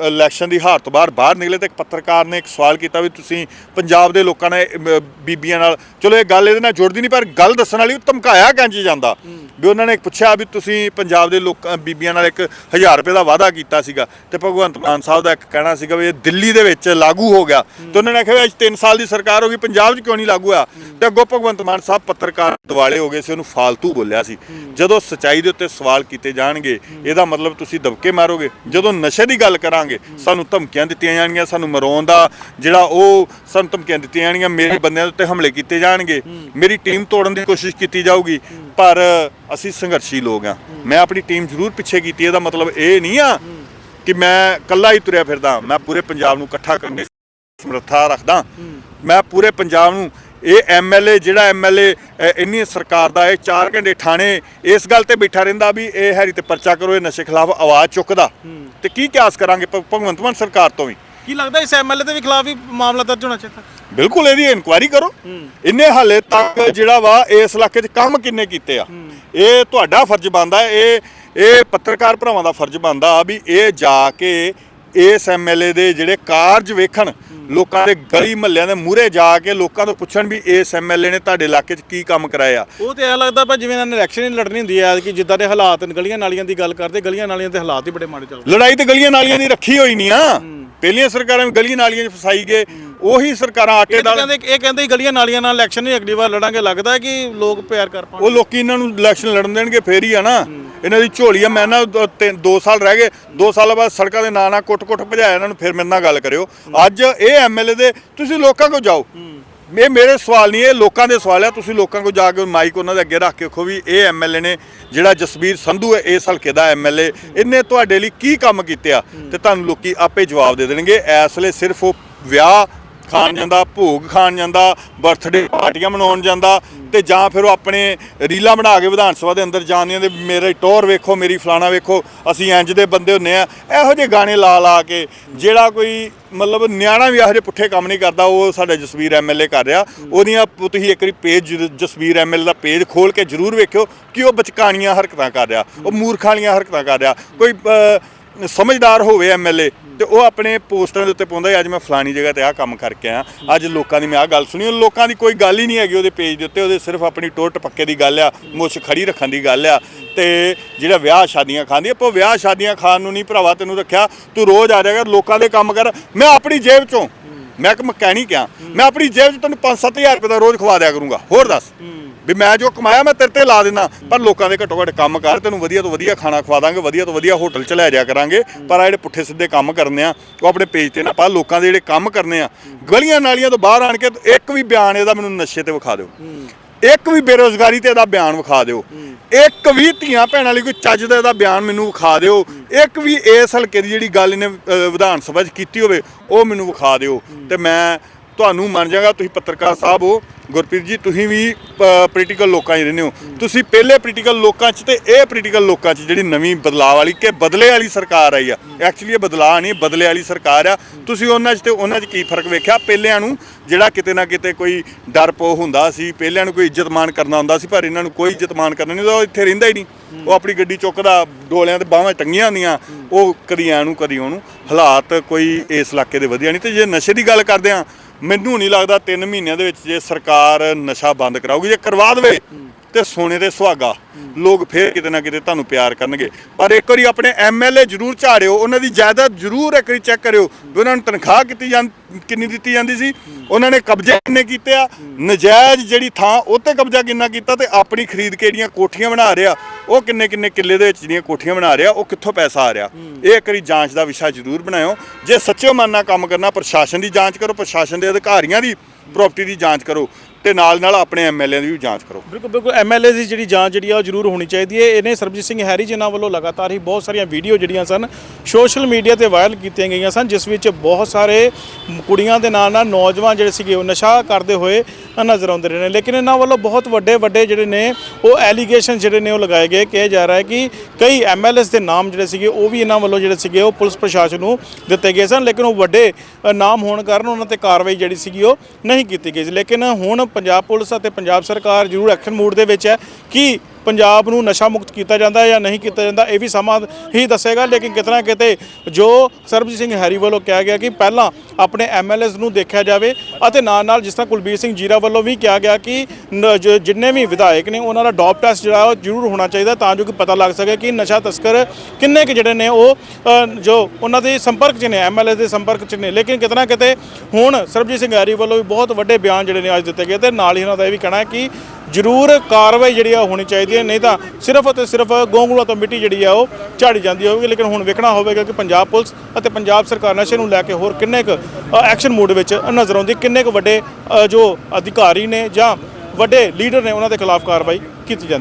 ਇਲੈਕਸ਼ਨ ਦੀ ਹਾਰ ਤੋਂ ਬਾਅਦ ਬਾਹਰ ਨਿਕਲੇ ਤਾਂ ਇੱਕ ਪੱਤਰਕਾਰ ਨੇ ਇੱਕ ਸਵਾਲ ਕੀਤਾ ਵੀ ਤੁਸੀਂ ਪੰਜਾਬ ਦੇ ਲੋਕਾਂ ਨੇ ਬੀਬੀਆਂ ਨਾਲ, ਚਲੋ ਇਹ ਗੱਲ ਇਹਦੇ ਨਾਲ ਜੁੜਦੀ ਨਹੀਂ, ਪਰ ਗੱਲ ਦੱਸਣ ਵਾਲੀ ਉਹ ਧਮਕਾਇਆ ਕੰਜ ਜਾਂਦਾ। ਵੀ ਉਹਨਾਂ ਨੇ ਪੁੱਛਿਆ ਵੀ ਤੁਸੀਂ ਪੰਜਾਬ ਦੇ ਲੋਕਾਂ ਬੀਬੀਆਂ ਨਾਲ ਇੱਕ 1000 ਰੁਪਏ ਦਾ ਵਾਅਦਾ ਕੀਤਾ ਸੀਗਾ ਤੇ ਭਗਵੰਤ ਮਾਨ ਸਾਹਿਬ ਦਾ ਇੱਕ ਕਹਿਣਾ ਸੀਗਾ ਵੀ ਇਹ ਦਿੱਲੀ ਦੇ ਵਿੱਚ ਲਾਗੂ ਹੋ ਗਿਆ। ਤੇ ਉਹਨਾਂ ਨੇ ਆਖਿਆ ਵੀ ਅੱਜ 3 ਸਾਲ ਦੀ ਸਰਕਾਰ ਹੋ ਗਈ, ਪੰਜਾਬ 'ਚ ਕਿਉਂ ਨਹੀਂ ਲਾਗੂ ਹੋਇਆ? ਤੇ ਅੱਗੋਂ ਭਗਵੰਤ ਮਾਨ ਸਾਹਿਬ ਪੱਤਰਕਾਰ ਦਿਵਾਲੇ ਹੋ ਗਏ ਸੀ ਉਹਨੂੰ ਫਾਲਤੂ ਬੋਲਿਆ ਸੀ। ਜਦੋਂ ਸਚਾਈ ਦੇ ਉੱਤੇ ਸਵਾਲ ਕੀਤੇ ਜਾਣਗੇ, ਇਹਦਾ ਮਤਲਬ ਤੁਸੀਂ ਦਬਕੇ ਮਾਰੋਗੇ। ਜਦੋਂ ਨਸ਼ੇ ਦੀ ਗੱਲ ਕਰਾਂਗੇ, ਸਾਨੂੰ ਧਮਕੀਆਂ ਦਿੱਤੀਆਂ ਜਾਣਗੀਆਂ, ਸਾਨੂੰ ਮਰਾਉਣ ਦਾ ਜਿਹੜਾ ਉਹ ਸਾਨੂੰ ਧਮਕੀਆਂ ਦਿੱਤੀਆਂ ਜਾਣਗੀਆਂ, ਮੇਰੇ ਬੰਦਿਆਂ ਦੇ ਉੱਤੇ ਹਮਲੇ ਕੀਤੇ ਜਾਣਗੇ। ਮੇਰੀ ਟੀਮ ਤੋੜਨ ਦੀ ਕੋਸ਼ਿਸ਼ ਕੀਤੀ ਜਾਊਗੀ, ਪਰ ਅਸੀਂ ਸੰਘਰਸ਼ੀ ਲੋਕ ਆ ਮੈਂ ਆਪਣੀ ਟੀਮ ਜ਼ਰੂਰ ਪਿੱਛੇ ਕੀਤੀ, ਇਹਦਾ ਮਤਲਬ ਇਹ ਨਹੀਂ ਆ ਕਿ ਮੈਂ ਇਕੱਲਾ ਹੀ ਤੁਰਿਆ ਫਿਰਦਾ। ਮੈਂ ਪੂਰੇ ਪੰਜਾਬ ਨੂੰ ਇਕੱਠਾ ਕਰਨ ਦੀ ਸਮਰੱਥਾ ਰੱਖਦਾ। ਮੈਂ ਪੂਰੇ ਪੰਜਾਬ ਨੂੰ ਇਹ ਐਮਐਲਏ ਜਿਹੜਾ ਐਮਐਲਏ ਇੰਨੀ ਸਰਕਾਰ ਦਾ ਇਹ 4 ਘੰਟੇ ਥਾਣੇ ਇਸ ਗੱਲ ਤੇ ਬੈਠਾ ਰਹਿੰਦਾ ਵੀ ਇਹ ਹੈਰੀ ਤੇ ਪਰਚਾ ਕਰੋ ਇਹ ਨਸ਼ੇ ਖਿਲਾਫ ਆਵਾਜ਼ ਚੁੱਕਦਾ। ਤੇ ਕੀ ਕਿਆਸ ਕਰਾਂਗੇ ਭਗਵੰਤ ਮਾਨ ਸਰਕਾਰ ਤੋਂ ਵੀ? ਕੀ ਲੱਗਦਾ ਇਸ ਐਮਐਲਏ ਦੇ ਵੀ ਖਿਲਾਫ ਵੀ ਮਾਮਲਾ ਦਰਜ ਹੋਣਾ ਚਾਹੀਦਾ? ਬਿਲਕੁਲ ਇਹਦੀ ਇਨਕੁਆਇਰੀ ਕਰੋ। ਇੰਨੇ ਹਾਲੇ ਤੱਕ ਜਿਹੜਾ ਵਾ ਇਸ ਇਲਾਕੇ 'ਚ ਕੰਮ ਕਿੰਨੇ ਕੀਤੇ ਆ? ਇਹ ਤੁਹਾਡਾ ਫਰਜ਼ ਬਣਦਾ ਇਹ ਇਹ ਪੱਤਰਕਾਰ ਭਰਾਵਾਂ ਦਾ ਫਰਜ਼ ਬਣਦਾ ਵੀ ਇਹ ਜਾ ਕੇ ਇਸ ਐਮਐਲਏ ਦੇ ਜਿਹੜੇ ਕਾਰਜ ਵੇਖਣ ਲੋਕਾਂ ਦੇ ਗਲੀ ਮਹੱਲਿਆਂ ਦੇ ਮੂਹਰੇ ਜਾ ਕੇ ਲੋਕਾਂ ਤੋਂ ਪੁੱਛਣ ਵੀ ਇਸ ਐਮਐਲਏ ਨੇ ਤੁਹਾਡੇ ਇਲਾਕੇ 'ਚ ਕੀ ਕੰਮ ਕਰਾਇਆ। ਉਹ ਤੇ ਐ ਲੱਗਦਾ ਪਰ ਜਿਵੇਂ ਇਹਨਾਂ ਨੇ ਇਲੈਕਸ਼ਨ ਹੀ ਲੜਨੀ ਹੁੰਦੀ ਹੈ ਕਿ ਜਿੱਦਾਂ ਦੇ ਹਾਲਾਤ ਨੇ ਗਲੀਆਂ ਨਾਲੀਆਂ ਦੀ ਗੱਲ ਕਰਦੇ ਗਲੀਆਂ ਨਾਲੀਆਂ ਦੇ ਹਾਲਾਤ ਹੀ ਬੜੇ ਮਾੜੇ ਚੱਲਦੇ ਲੜਾਈ ਤੇ ਗਲੀਆਂ ਨਾਲੀਆਂ ਦੀ ਰੱਖੀ ਹੋਈ ਨਹੀਂ ਆ। ਪਹਿਲੀਆਂ ਸਰਕਾਰਾਂ ਵੀ ਗਲੀਆਂ ਨਾਲੀਆਂ 'ਚ ਫਸਾਈ ਗਏ ਉਹੀ ਸਰਕਾਰਾਂ ਆਟੇ ਤਾਂ ਨਾਲ ਕਹਿੰਦੇ ਇਹ ਕਹਿੰਦੇ ਹੀ ਗਲੀਆਂ ਨਾਲੀਆਂ ਨਾਲ ਇਲੈਕਸ਼ਨ ਹੀ ਅਗਲੀ ਵਾਰ ਲੜਾਂਗੇ ਲੱਗਦਾ ਕਿ ਲੋਕ ਪਿਆਰ ਕਰ ਪਾਣ ਉਹ ਲੋਕੀ ਇਹਨਾਂ ਨੂੰ ਇਲੈਕਸ਼ਨ ਲੜਨ ਦੇਣਗੇ ਫੇਰ ਹੀ ਆ ਨਾ। ਇਹਨਾਂ ਦੀ ਝੋਲੀ ਆ ਮੈਂ ਨਾ 2 ਸਾਲ ਰਹਿ ਗਏ 2 ਸਾਲਾਂ ਬਾਅਦ ਸੜਕਾਂ ਦੇ ਨਾਂ ਨਾਲ ਕੁੱਟ-ਕੁੱਟ ਭਜਾਇਆ ਇਹਨਾਂ ਨੂੰ, ਫਿਰ ਮੇਰੇ ਨਾਲ ਗੱਲ ਕਰਿਓ। ਅੱਜ ਇਹ ਐਮਐਲਏ ਦੇ, ਤੁਸੀਂ ਲੋਕਾਂ ਕੋਲ ਜਾਓ। ਇਹ ਮੇਰੇ ਸਵਾਲ ਨਹੀਂ, ਇਹ ਲੋਕਾਂ ਦੇ ਸਵਾਲ ਆ। ਤੁਸੀਂ ਲੋਕਾਂ ਕੋਲ ਜਾ ਕੇ ਮਾਈਕ ਉਹਨਾਂ ਦੇ ਅੱਗੇ ਰੱਖ ਕੇ ਦੇਖੋ ਵੀ ਇਹ ਐਮਐਲਏ ਨੇ ਜਿਹੜਾ ਜਸਬੀਰ ਸੰਧੂ ਹੈ ਇਸ ਹਲਕੇ ਦਾ ਐਮਐਲਏ ਇਹਨੇ ਤੁਹਾਡੇ ਲਈ ਕੀ ਕੰਮ ਕੀਤੇ ਆ? ਤੇ ਤੁਹਾਨੂੰ ਲੋਕੀ ਆਪੇ ਜਵਾਬ ਦੇ ਦੇਣਗੇ। ਇਸ ਲਈ ਸਿਰਫ ਉਹ ਵਿਆਹ ਖਾਣ ਜਾਂਦਾ, ਭੋਗ ਖਾਣ ਜਾਂਦਾ ਬਰਥਡੇ ਪਾਰਟੀਆਂ ਮਨਾਉਣ ਜਾਂਦਾ ਤੇ ਜਾਂ ਫਿਰ ਉਹ ਆਪਣੇ ਰੀਲਾਂ ਬਣਾ ਕੇ ਵਿਧਾਨ ਸਭਾ ਦੇ ਅੰਦਰ ਜਾਂਦੀਆਂ ਦੇ ਮੇਰੇ ਟੋਰ ਵੇਖੋ, ਮੇਰੀ ਫਲਾਣਾ ਵੇਖੋ, ਅਸੀਂ ਇੰਜ ਦੇ ਬੰਦੇ ਹੁੰਨੇ ਆ। ਇਹੋ ਜਿਹੇ ਗਾਣੇ ਲਾ ਲਾ ਕੇ ਜਿਹੜਾ ਕੋਈ ਮਤਲਬ ਨਿਆਣਾ ਵੀ ਇਹੋ ਜਿਹੇ ਪੁੱਠੇ ਕੰਮ ਨਹੀਂ ਕਰਦਾ, ਉਹ ਸਾਡਾ ਜਸਵੀਰ ਐਮਐਲਏ ਕਰ ਰਿਹਾ। ਉਹਦੀਆਂ ਤੁਸੀਂ ਇੱਕ ਵਾਰੀ ਪੇਜ ਜਸਵੀਰ ਐਮਐਲਏ ਦਾ ਪੇਜ ਖੋਲ ਕੇ ਜਰੂਰ ਵੇਖਿਓ ਕਿ ਉਹ ਬਚਕਾਨੀਆਂ ਹਰਕਤਾਂ ਕਰ ਰਿਹਾ, ਉਹ ਮੂਰਖਾਂ ਵਾਲੀਆਂ ਹਰਕਤਾਂ ਕਰ ਰਿਹਾ। ਕੋਈ ਸਮਝਦਾਰ ਹੋਵੇ ਐਮਐਲਏ ਤੇ ਉਹ ਆਪਣੇ ਪੋਸਟਰਾਂ ਦੇ ਉੱਤੇ ਪਾਉਂਦਾ ਅੱਜ ਮੈਂ ਫਲਾਣੀ ਜਗ੍ਹਾ ਤੇ ਆਹ ਕੰਮ ਕਰਕੇ ਆਇਆ। ਅੱਜ ਲੋਕਾਂ ਦੀ ਮੈਂ ਆਹ ਗੱਲ ਸੁਣੀ, ਉਹ ਲੋਕਾਂ ਦੀ ਕੋਈ ਗੱਲ ਹੀ ਨਹੀਂ ਹੈਗੀ ਉਹਦੇ ਪੇਜ ਦੇ ਉੱਤੇ, ਉਹਦੇ ਸਿਰਫ ਆਪਣੀ ਟੋਰ ਪੱਕੇ ਦੀ ਗੱਲ ਆ, ਮੁੱਛ ਖੜੀ ਰੱਖਣ ਦੀ ਗੱਲ ਆ ਤੇ ਜਿਹੜਾ ਵਿਆਹ ਸ਼ਾਦੀਆਂ ਖਾਂਦੀ ਆਪਾਂ ਵਿਆਹ ਸ਼ਾਦੀਆਂ ਖਾਣ ਨੂੰ ਨਹੀਂ ਭਰਾਵਾ ਤੈਨੂੰ ਰੱਖਿਆ, ਤੂੰ ਰੋਜ਼ ਆ ਜਾਏਗਾ ਲੋਕਾਂ ਦੇ ਕੰਮ ਕਰ, ਮੈਂ ਆਪਣੀ ਜੇਬ ਚੋਂ, ਮੈਂ ਇੱਕ ਮਕੈਨਿਕ ਆ, ਮੈਂ ਆਪਣੀ ਜੇਬ 'ਚ ਤੈਨੂੰ 5-7000 ਰੁਪਏ ਦਾ ਰੋਜ਼ ਖਵਾ ਦਿਆ ਕਰੂੰਗਾ, ਹੋਰ ਦੱਸ। ਵੀ ਮੈਂ ਜੋ ਕਮਾਇਆ ਮੈਂ ਤੇਰੇ ਤੇ ਲਾ ਦਿੰਦਾ। ਪਰ ਲੋਕਾਂ ਦੇ ਘੱਟੋ ਘੱਟ ਕੰਮ ਕਰ, ਤੈਨੂੰ ਵਧੀਆ ਤੋਂ ਵਧੀਆ ਖਾਣਾ ਖਵਾ ਦਾਂਗੇ, ਵਧੀਆ ਤੋਂ ਵਧੀਆ ਹੋਟਲ ਚ ਲੈ ਜਾਇਆ ਕਰਾਂਗੇ। ਪਰ ਆ ਜਿਹੜੇ ਪੁੱਠੇ ਸਿੱਧੇ ਕੰਮ ਕਰਨੇ ਆ, ਉਹ ਆਪਣੇ ਪੇਜ ਤੇ ਨਾ ਪਾ, ਲੋਕਾਂ ਦੇ ਜਿਹੜੇ ਕੰਮ ਕਰਨੇ ਆ, ਗਲੀਆਂ ਨਾਲੀਆਂ ਤੋਂ ਬਾਹਰ ਆਣ ਕੇ ਇੱਕ ਵੀ ਬਿਆਨ ਇਹਦਾ ਮੈਨੂੰ ਨਸ਼ੇ ਤੇ ਵਿਖਾ ਦਿਓ। ਇੱਕ ਵੀ ਬੇਰੋਜ਼ਗਾਰੀ ਤੇ ਇਹਦਾ ਬਿਆਨ ਵਿਖਾ ਦਿਓ। ਇੱਕ ਵੀ ਧੀਆਂ ਭੈਣਾਂ ਲਈ ਕੋਈ ਚੱਜ ਦਾ ਇਹਦਾ ਬਿਆਨ ਮੈਨੂੰ ਵਿਖਾ ਦਿਓ। ਇੱਕ ਵੀ ਇਸ ਹਲਕੇ ਦੀ ਜਿਹੜੀ ਗੱਲ ਇਹਨੇ ਵਿਧਾਨ ਸਭਾ 'ਚ ਕੀਤੀ ਹੋਵੇ, ਉਹ ਮੈਨੂੰ ਵਿਖਾ ਦਿਓ। ਤੇ ਮੈਂ ਤੁਹਾਨੂੰ ਮੰਨ ਜਾਗਾ ਤੁਸੀਂ ਪੱਤਰਕਾਰ ਸਾਹਿਬ ਹੋ ਗੁਰਪ੍ਰੀਤ ਜੀ ਤੁਸੀਂ ਵੀ ਪੋਲੀਟੀਕਲ ਲੋਕਾਂ 'ਚ ਰਹਿੰਦੇ ਹੋ। ਤੁਸੀਂ ਪਹਿਲੇ ਪੋਲੀਟੀਕਲ ਲੋਕਾਂ 'ਚ ਤੇ ਇਹ ਪੋਲੀਟੀਕਲ ਲੋਕਾਂ 'ਚ ਜਿਹੜੀ ਨਵੀਂ ਬਦਲਾਅ ਵਾਲੀ ਕਿ ਬਦਲੇ ਵਾਲੀ ਸਰਕਾਰ ਆਈ ਆ। ਐਕਚੁਅਲੀ ਇਹ ਬਦਲਾਅ ਨਹੀਂ ਬਦਲੇ ਵਾਲੀ ਸਰਕਾਰ ਆ। ਤੁਸੀਂ ਉਹਨਾਂ 'ਚ ਤੇ ਉਹਨਾਂ 'ਚ ਕੀ ਫ਼ਰਕ ਵੇਖਿਆ? ਪਹਿਲਿਆਂ ਨੂੰ ਜਿਹੜਾ ਕਿਤੇ ਨਾ ਕਿਤੇ ਕੋਈ ਡਰ ਪੋ ਹੁੰਦਾ ਸੀ ਪਹਿਲਿਆਂ ਨੂੰ ਕੋਈ ਇੱਜ਼ਤ ਮਾਨ ਕਰਨਾ ਹੁੰਦਾ ਸੀ ਪਰ ਇਹਨਾਂ ਨੂੰ ਕੋਈ ਇੱਜ਼ਤ ਮਾਨ ਕਰਨਾ ਨਹੀਂ ਉਹ ਇੱਥੇ ਰਹਿੰਦਾ ਹੀ ਨਹੀਂ। ਉਹ ਆਪਣੀ ਗੱਡੀ ਚੁੱਕਦਾ ਡੋਲਿਆਂ ਤੇ ਬਾਹਾਂ ਟੰਗੀਆਂ ਹੁੰਦੀਆਂ ਉਹ ਕਦੀ ਐਂ ਨੂੰ ਕਦੀ ਉਹਨੂੰ। ਹਾਲਾਤ ਕੋਈ ਇਸ ਇਲਾਕੇ ਦੇ ਵਧੀਆ ਨਹੀਂ। ਤੇ ਜੇ ਨਸ਼ੇ ਦੀ ਗੱਲ ਕਰਦੇ ਆ ਮੈਨੂੰ ਨਹੀਂ ਲੱਗਦਾ 3 ਮਹੀਨਿਆਂ ਦੇ ਵਿੱਚ ਜੇ ਸਰਕਾਰ ਨਸ਼ਾ ਬੰਦ ਕਰਾਊਗੀ, ਜੇ ਕਰਵਾ ਦੇਵੇ ਤੇ ਸੋਨੇ ਦੇ ਸੁਹਾਗਾ ਲੋਕ ਫੇਰ ਕਿਤੇ ਨਾ ਕਿਤੇ ਤੁਹਾਨੂੰ ਪਿਆਰ ਕਰਨਗੇ। ਪਰ ਇੱਕ ਵਾਰੀ ਆਪਣੇ ਐਮਐਲਏ ਜ਼ਰੂਰ ਝਾੜਿਓ, ਉਹਨਾਂ ਦੀ ਜਾਇਦਾਦ ਜ਼ਰੂਰ ਇੱਕ ਵਾਰੀ ਚੈੱਕ ਕਰਿਓ ਵੀ ਉਹਨਾਂ ਨੂੰ ਤਨਖਾਹ ਕਿੰਨੀ ਜਾਂ, ਕਿੰਨੀ ਦਿੱਤੀ ਜਾਂਦੀ ਸੀ। ਉਹਨਾਂ ਨੇ ਕਬਜ਼ੇ ਕਿੰਨੇ ਕੀਤੇ ਆ? ਨਜਾਇਜ਼ ਜਿਹੜੀ ਥਾਂ, ਉਹ 'ਤੇ ਕਬਜ਼ਾ ਕਿੰਨਾ ਕੀਤਾ ਤੇ ਆਪਣੀ ਖਰੀਦ ਕੇ ਜਿਹੜੀਆਂ ਕੋਠੀਆਂ ਬਣਾ ਰਿਹਾ? ਉਹ ਕਿੰਨੇ ਕਿੰਨੇ ਕਿੱਲੇ ਦੇ ਵਿੱਚ ਜਿਹੜੀਆਂ ਕੋਠੀਆਂ ਬਣਾ ਰਿਹਾ ਉਹ ਕਿੱਥੋਂ ਪੈਸਾ ਆ ਰਿਹਾ। ਇਹ ਇੱਕ ਵਾਰੀ ਜਾਂਚ ਦਾ ਵਿਸ਼ਾ ਜ਼ਰੂਰ ਬਣਾਇਓ। ਜੇ ਸੱਚੇ ਮਨ ਨਾਲ ਕੰਮ ਕਰਨਾ ਪ੍ਰਸ਼ਾਸਨ ਦੀ ਜਾਂਚ ਕਰੋ ਪ੍ਰਸ਼ਾਸਨ ਦੇ ਅਧਿਕਾਰੀਆਂ ਦੀ ਪ੍ਰਾਪਰਟੀ ਦੀ ਜਾਂਚ ਕਰੋ। ਤੇ ਨਾਲ ਨਾਲ ਆਪਣੇ ਐਮਐਲਏ ਦੀ ਵੀ ਜਾਂਚ ਕਰੋ। ਬਿਲਕੁਲ ਬਿਲਕੁਲ। ਐਮਐਲਏ ਦੀ ਜਿਹੜੀ ਜਾਂਚ ਜਿਹੜੀ ਆ ਉਹ ਜ਼ਰੂਰ ਹੋਣੀ ਚਾਹੀਦੀ ਹੈ। ਇਹਨੇ ਸਰਬਜੀਤ ਸਿੰਘ ਹੈਰੀ ਜਿਨ੍ਹਾਂ ਵੱਲੋਂ ਲਗਾਤਾਰ ਹੀ ਬਹੁਤ ਸਾਰੀਆਂ ਵੀਡੀਓ ਜਿਹੜੀਆਂ ਸਨ ਸੋਸ਼ਲ ਮੀਡੀਆ ਤੇ ਵਾਇਰਲ ਕੀਤੀਆਂ ਗਈਆਂ ਸਨ, ਜਿਸ ਵਿੱਚ ਬਹੁਤ ਸਾਰੇ ਕੁੜੀਆਂ ਦੇ ਨਾਲ ਨਾਲ ਨੌਜਵਾਨ ਜਿਹੜੇ ਸੀਗੇ ਉਹ ਨਸ਼ਾ ਕਰਦੇ ਹੋਏ ਨਜ਼ਰ ਆਉਂਦੇ ਰਹੇ ਨੇ। ਲੇਕਿਨ ਇਹਨਾਂ ਵੱਲੋਂ ਬਹੁਤ ਵੱਡੇ ਵੱਡੇ ਜਿਹੜੇ ਨੇ, ਉਹ ਐਲੀਗੇਸ਼ਨ ਜਿਹੜੇ ਨੇ ਉਹ ਲਗਾਏ ਗਏ। ਕਿਹਾ ਜਾ ਰਿਹਾ ਹੈ ਕਿ ਕਈ ਐਮਐਲਐਸ ਦੇ ਨਾਮ ਜਿਹੜੇ ਸੀਗੇ, ਉਹ ਵੀ ਇਹਨਾਂ ਵੱਲੋਂ ਜਿਹੜੇ ਸੀਗੇ, ਉਹ ਪੁਲਿਸ ਪ੍ਰਸ਼ਾਸਨ ਨੂੰ ਦਿੱਤੇ ਗਏ ਸਨ। ਲੇਕਿਨ ਉਹ ਵੱਡੇ ਨਾਮ ਹੋਣ ਕਾਰਨ ਉਹਨਾਂ ਤੇ ਕਾਰਵਾਈ ਜਿਹੜੀ ਸੀਗੀ ਉਹ ਨਹੀਂ ਕੀਤੀ ਗਈ ਸੀ। ਲੇਕਿਨ ਹੁਣ ਪੰਜਾਬ ਪੁਲਿਸ ਅਤੇ ਪੰਜਾਬ ਸਰਕਾਰ ਜ਼ਰੂਰ ਐਕਸ਼ਨ ਮੂਡ ਦੇ ਵਿੱਚ ਹੈ ਕਿ ਪੰਜਾਬ ਨੂੰ ਨਸ਼ਾ ਮੁਕਤ ਕੀਤਾ ਜਾਂਦਾ ਜਾਂ ਨਹੀਂ ਕੀਤਾ ਜਾਂਦਾ, ਇਹ ਵੀ ਸਮਾਂ ਹੀ ਦੱਸੇਗਾ। ਲੇਕਿਨ ਕਿਤਨਾ ਕਿਤੇ ਜੋ ਸਰਬਜੀਤ ਸਿੰਘ ਹੈਰੀ ਵੱਲੋਂ ਕਿਹਾ ਗਿਆ ਕਿ ਪਹਿਲਾਂ ਆਪਣੇ ਐਮਐਲਏਸ ਨੂੰ ਦੇਖਿਆ ਜਾਵੇ ਅਤੇ ਨਾਲ ਨਾਲ ਜਿਸ ਤਰ੍ਹਾਂ ਕੁਲਬੀਰ ਸਿੰਘ ਜੀਰਾ ਵੱਲੋਂ ਵੀ ਕਿਹਾ ਗਿਆ ਕਿ ਨ- ਜਿੰਨੇ ਵੀ ਵਿਧਾਇਕ ਨੇ, ਉਹਨਾਂ ਦਾ ਡੋਪ ਟੈਸਟ ਜਿਹੜਾ ਉਹ ਜ਼ਰੂਰ ਹੋਣਾ ਚਾਹੀਦਾ ਤਾਂ ਜੋ ਕਿ ਪਤਾ ਲੱਗ ਸਕੇ ਕਿ ਨਸ਼ਾ ਤਸਕਰ ਕਿੰਨੇ ਕੁ ਜਿਹੜੇ ਨੇ ਉਹ ਜੋ ਉਹਨਾਂ ਦੇ ਸੰਪਰਕ 'ਚ ਨੇ ਐਮਐਲਏ ਦੇ ਸੰਪਰਕ 'ਚ ਨੇ। ਲੇਕਿਨ ਕਿਤਨਾ ਕਿਤੇ ਹੁਣ ਸਰਬਜੀਤ ਸਿੰਘ ਹੈਰੀ ਵੱਲੋਂ ਵੀ ਬਹੁਤ ਵੱਡੇ ਬਿਆਨ ਜਿਹੜੇ ਨੇ ਅੱਜ ਦਿੱਤੇ ਗਏ ਤੇ ਨਾਲ ਹੀ ਉਹਨਾਂ ਦਾ ਇਹ ਵੀ ਕਹਿਣਾ ਹੈ ਕਿ ਜ਼ਰੂਰ ਕਾਰਵਾਈ ਜਿਹੜੀ ਆ ਹੋਣੀ ਚਾਹੀਦੀ ਹੈ। ਨਹੀਂ ਤਾਂ ਸਿਰਫ ਅਤੇ ਸਿਰਫ ਗੋਂਗਲੂਆਂ ਤੋਂ ਮਿੱਟੀ ਜਿਹੜੀ ਆ ਉਹ ਝਾੜੀ ਜਾਂਦੀ ਹੋਵੇਗੀ, ਲੇਕਿਨ ਹੁਣ ਵੇਖਣਾ ਹੋਵੇਗਾ ਕਿ ਪੰਜਾਬ ਪੁਲਿਸ ਅਤੇ ਪੰਜਾਬ ਸਰਕਾਰ ਨਸ਼ੇ ਨੂੰ ਲੈ ਕੇ ਹੋਰ ਕਿੰਨੇ ਕੁ ਐਕਸ਼ਨ ਮੋਡ ਵਿੱਚ ਨਜ਼ਰ ਆਉਂਦੀ, ਕਿੰਨੇ ਕੁ ਵੱਡੇ ਜੋ ਅਧਿਕਾਰੀ ਨੇ ਜਾਂ ਵੱਡੇ ਲੀਡਰ ਨੇ ਉਹਨਾਂ ਦੇ ਖਿਲਾਫ ਕਾਰਵਾਈ ਕੀਤੀ ਜਾਂਦੀ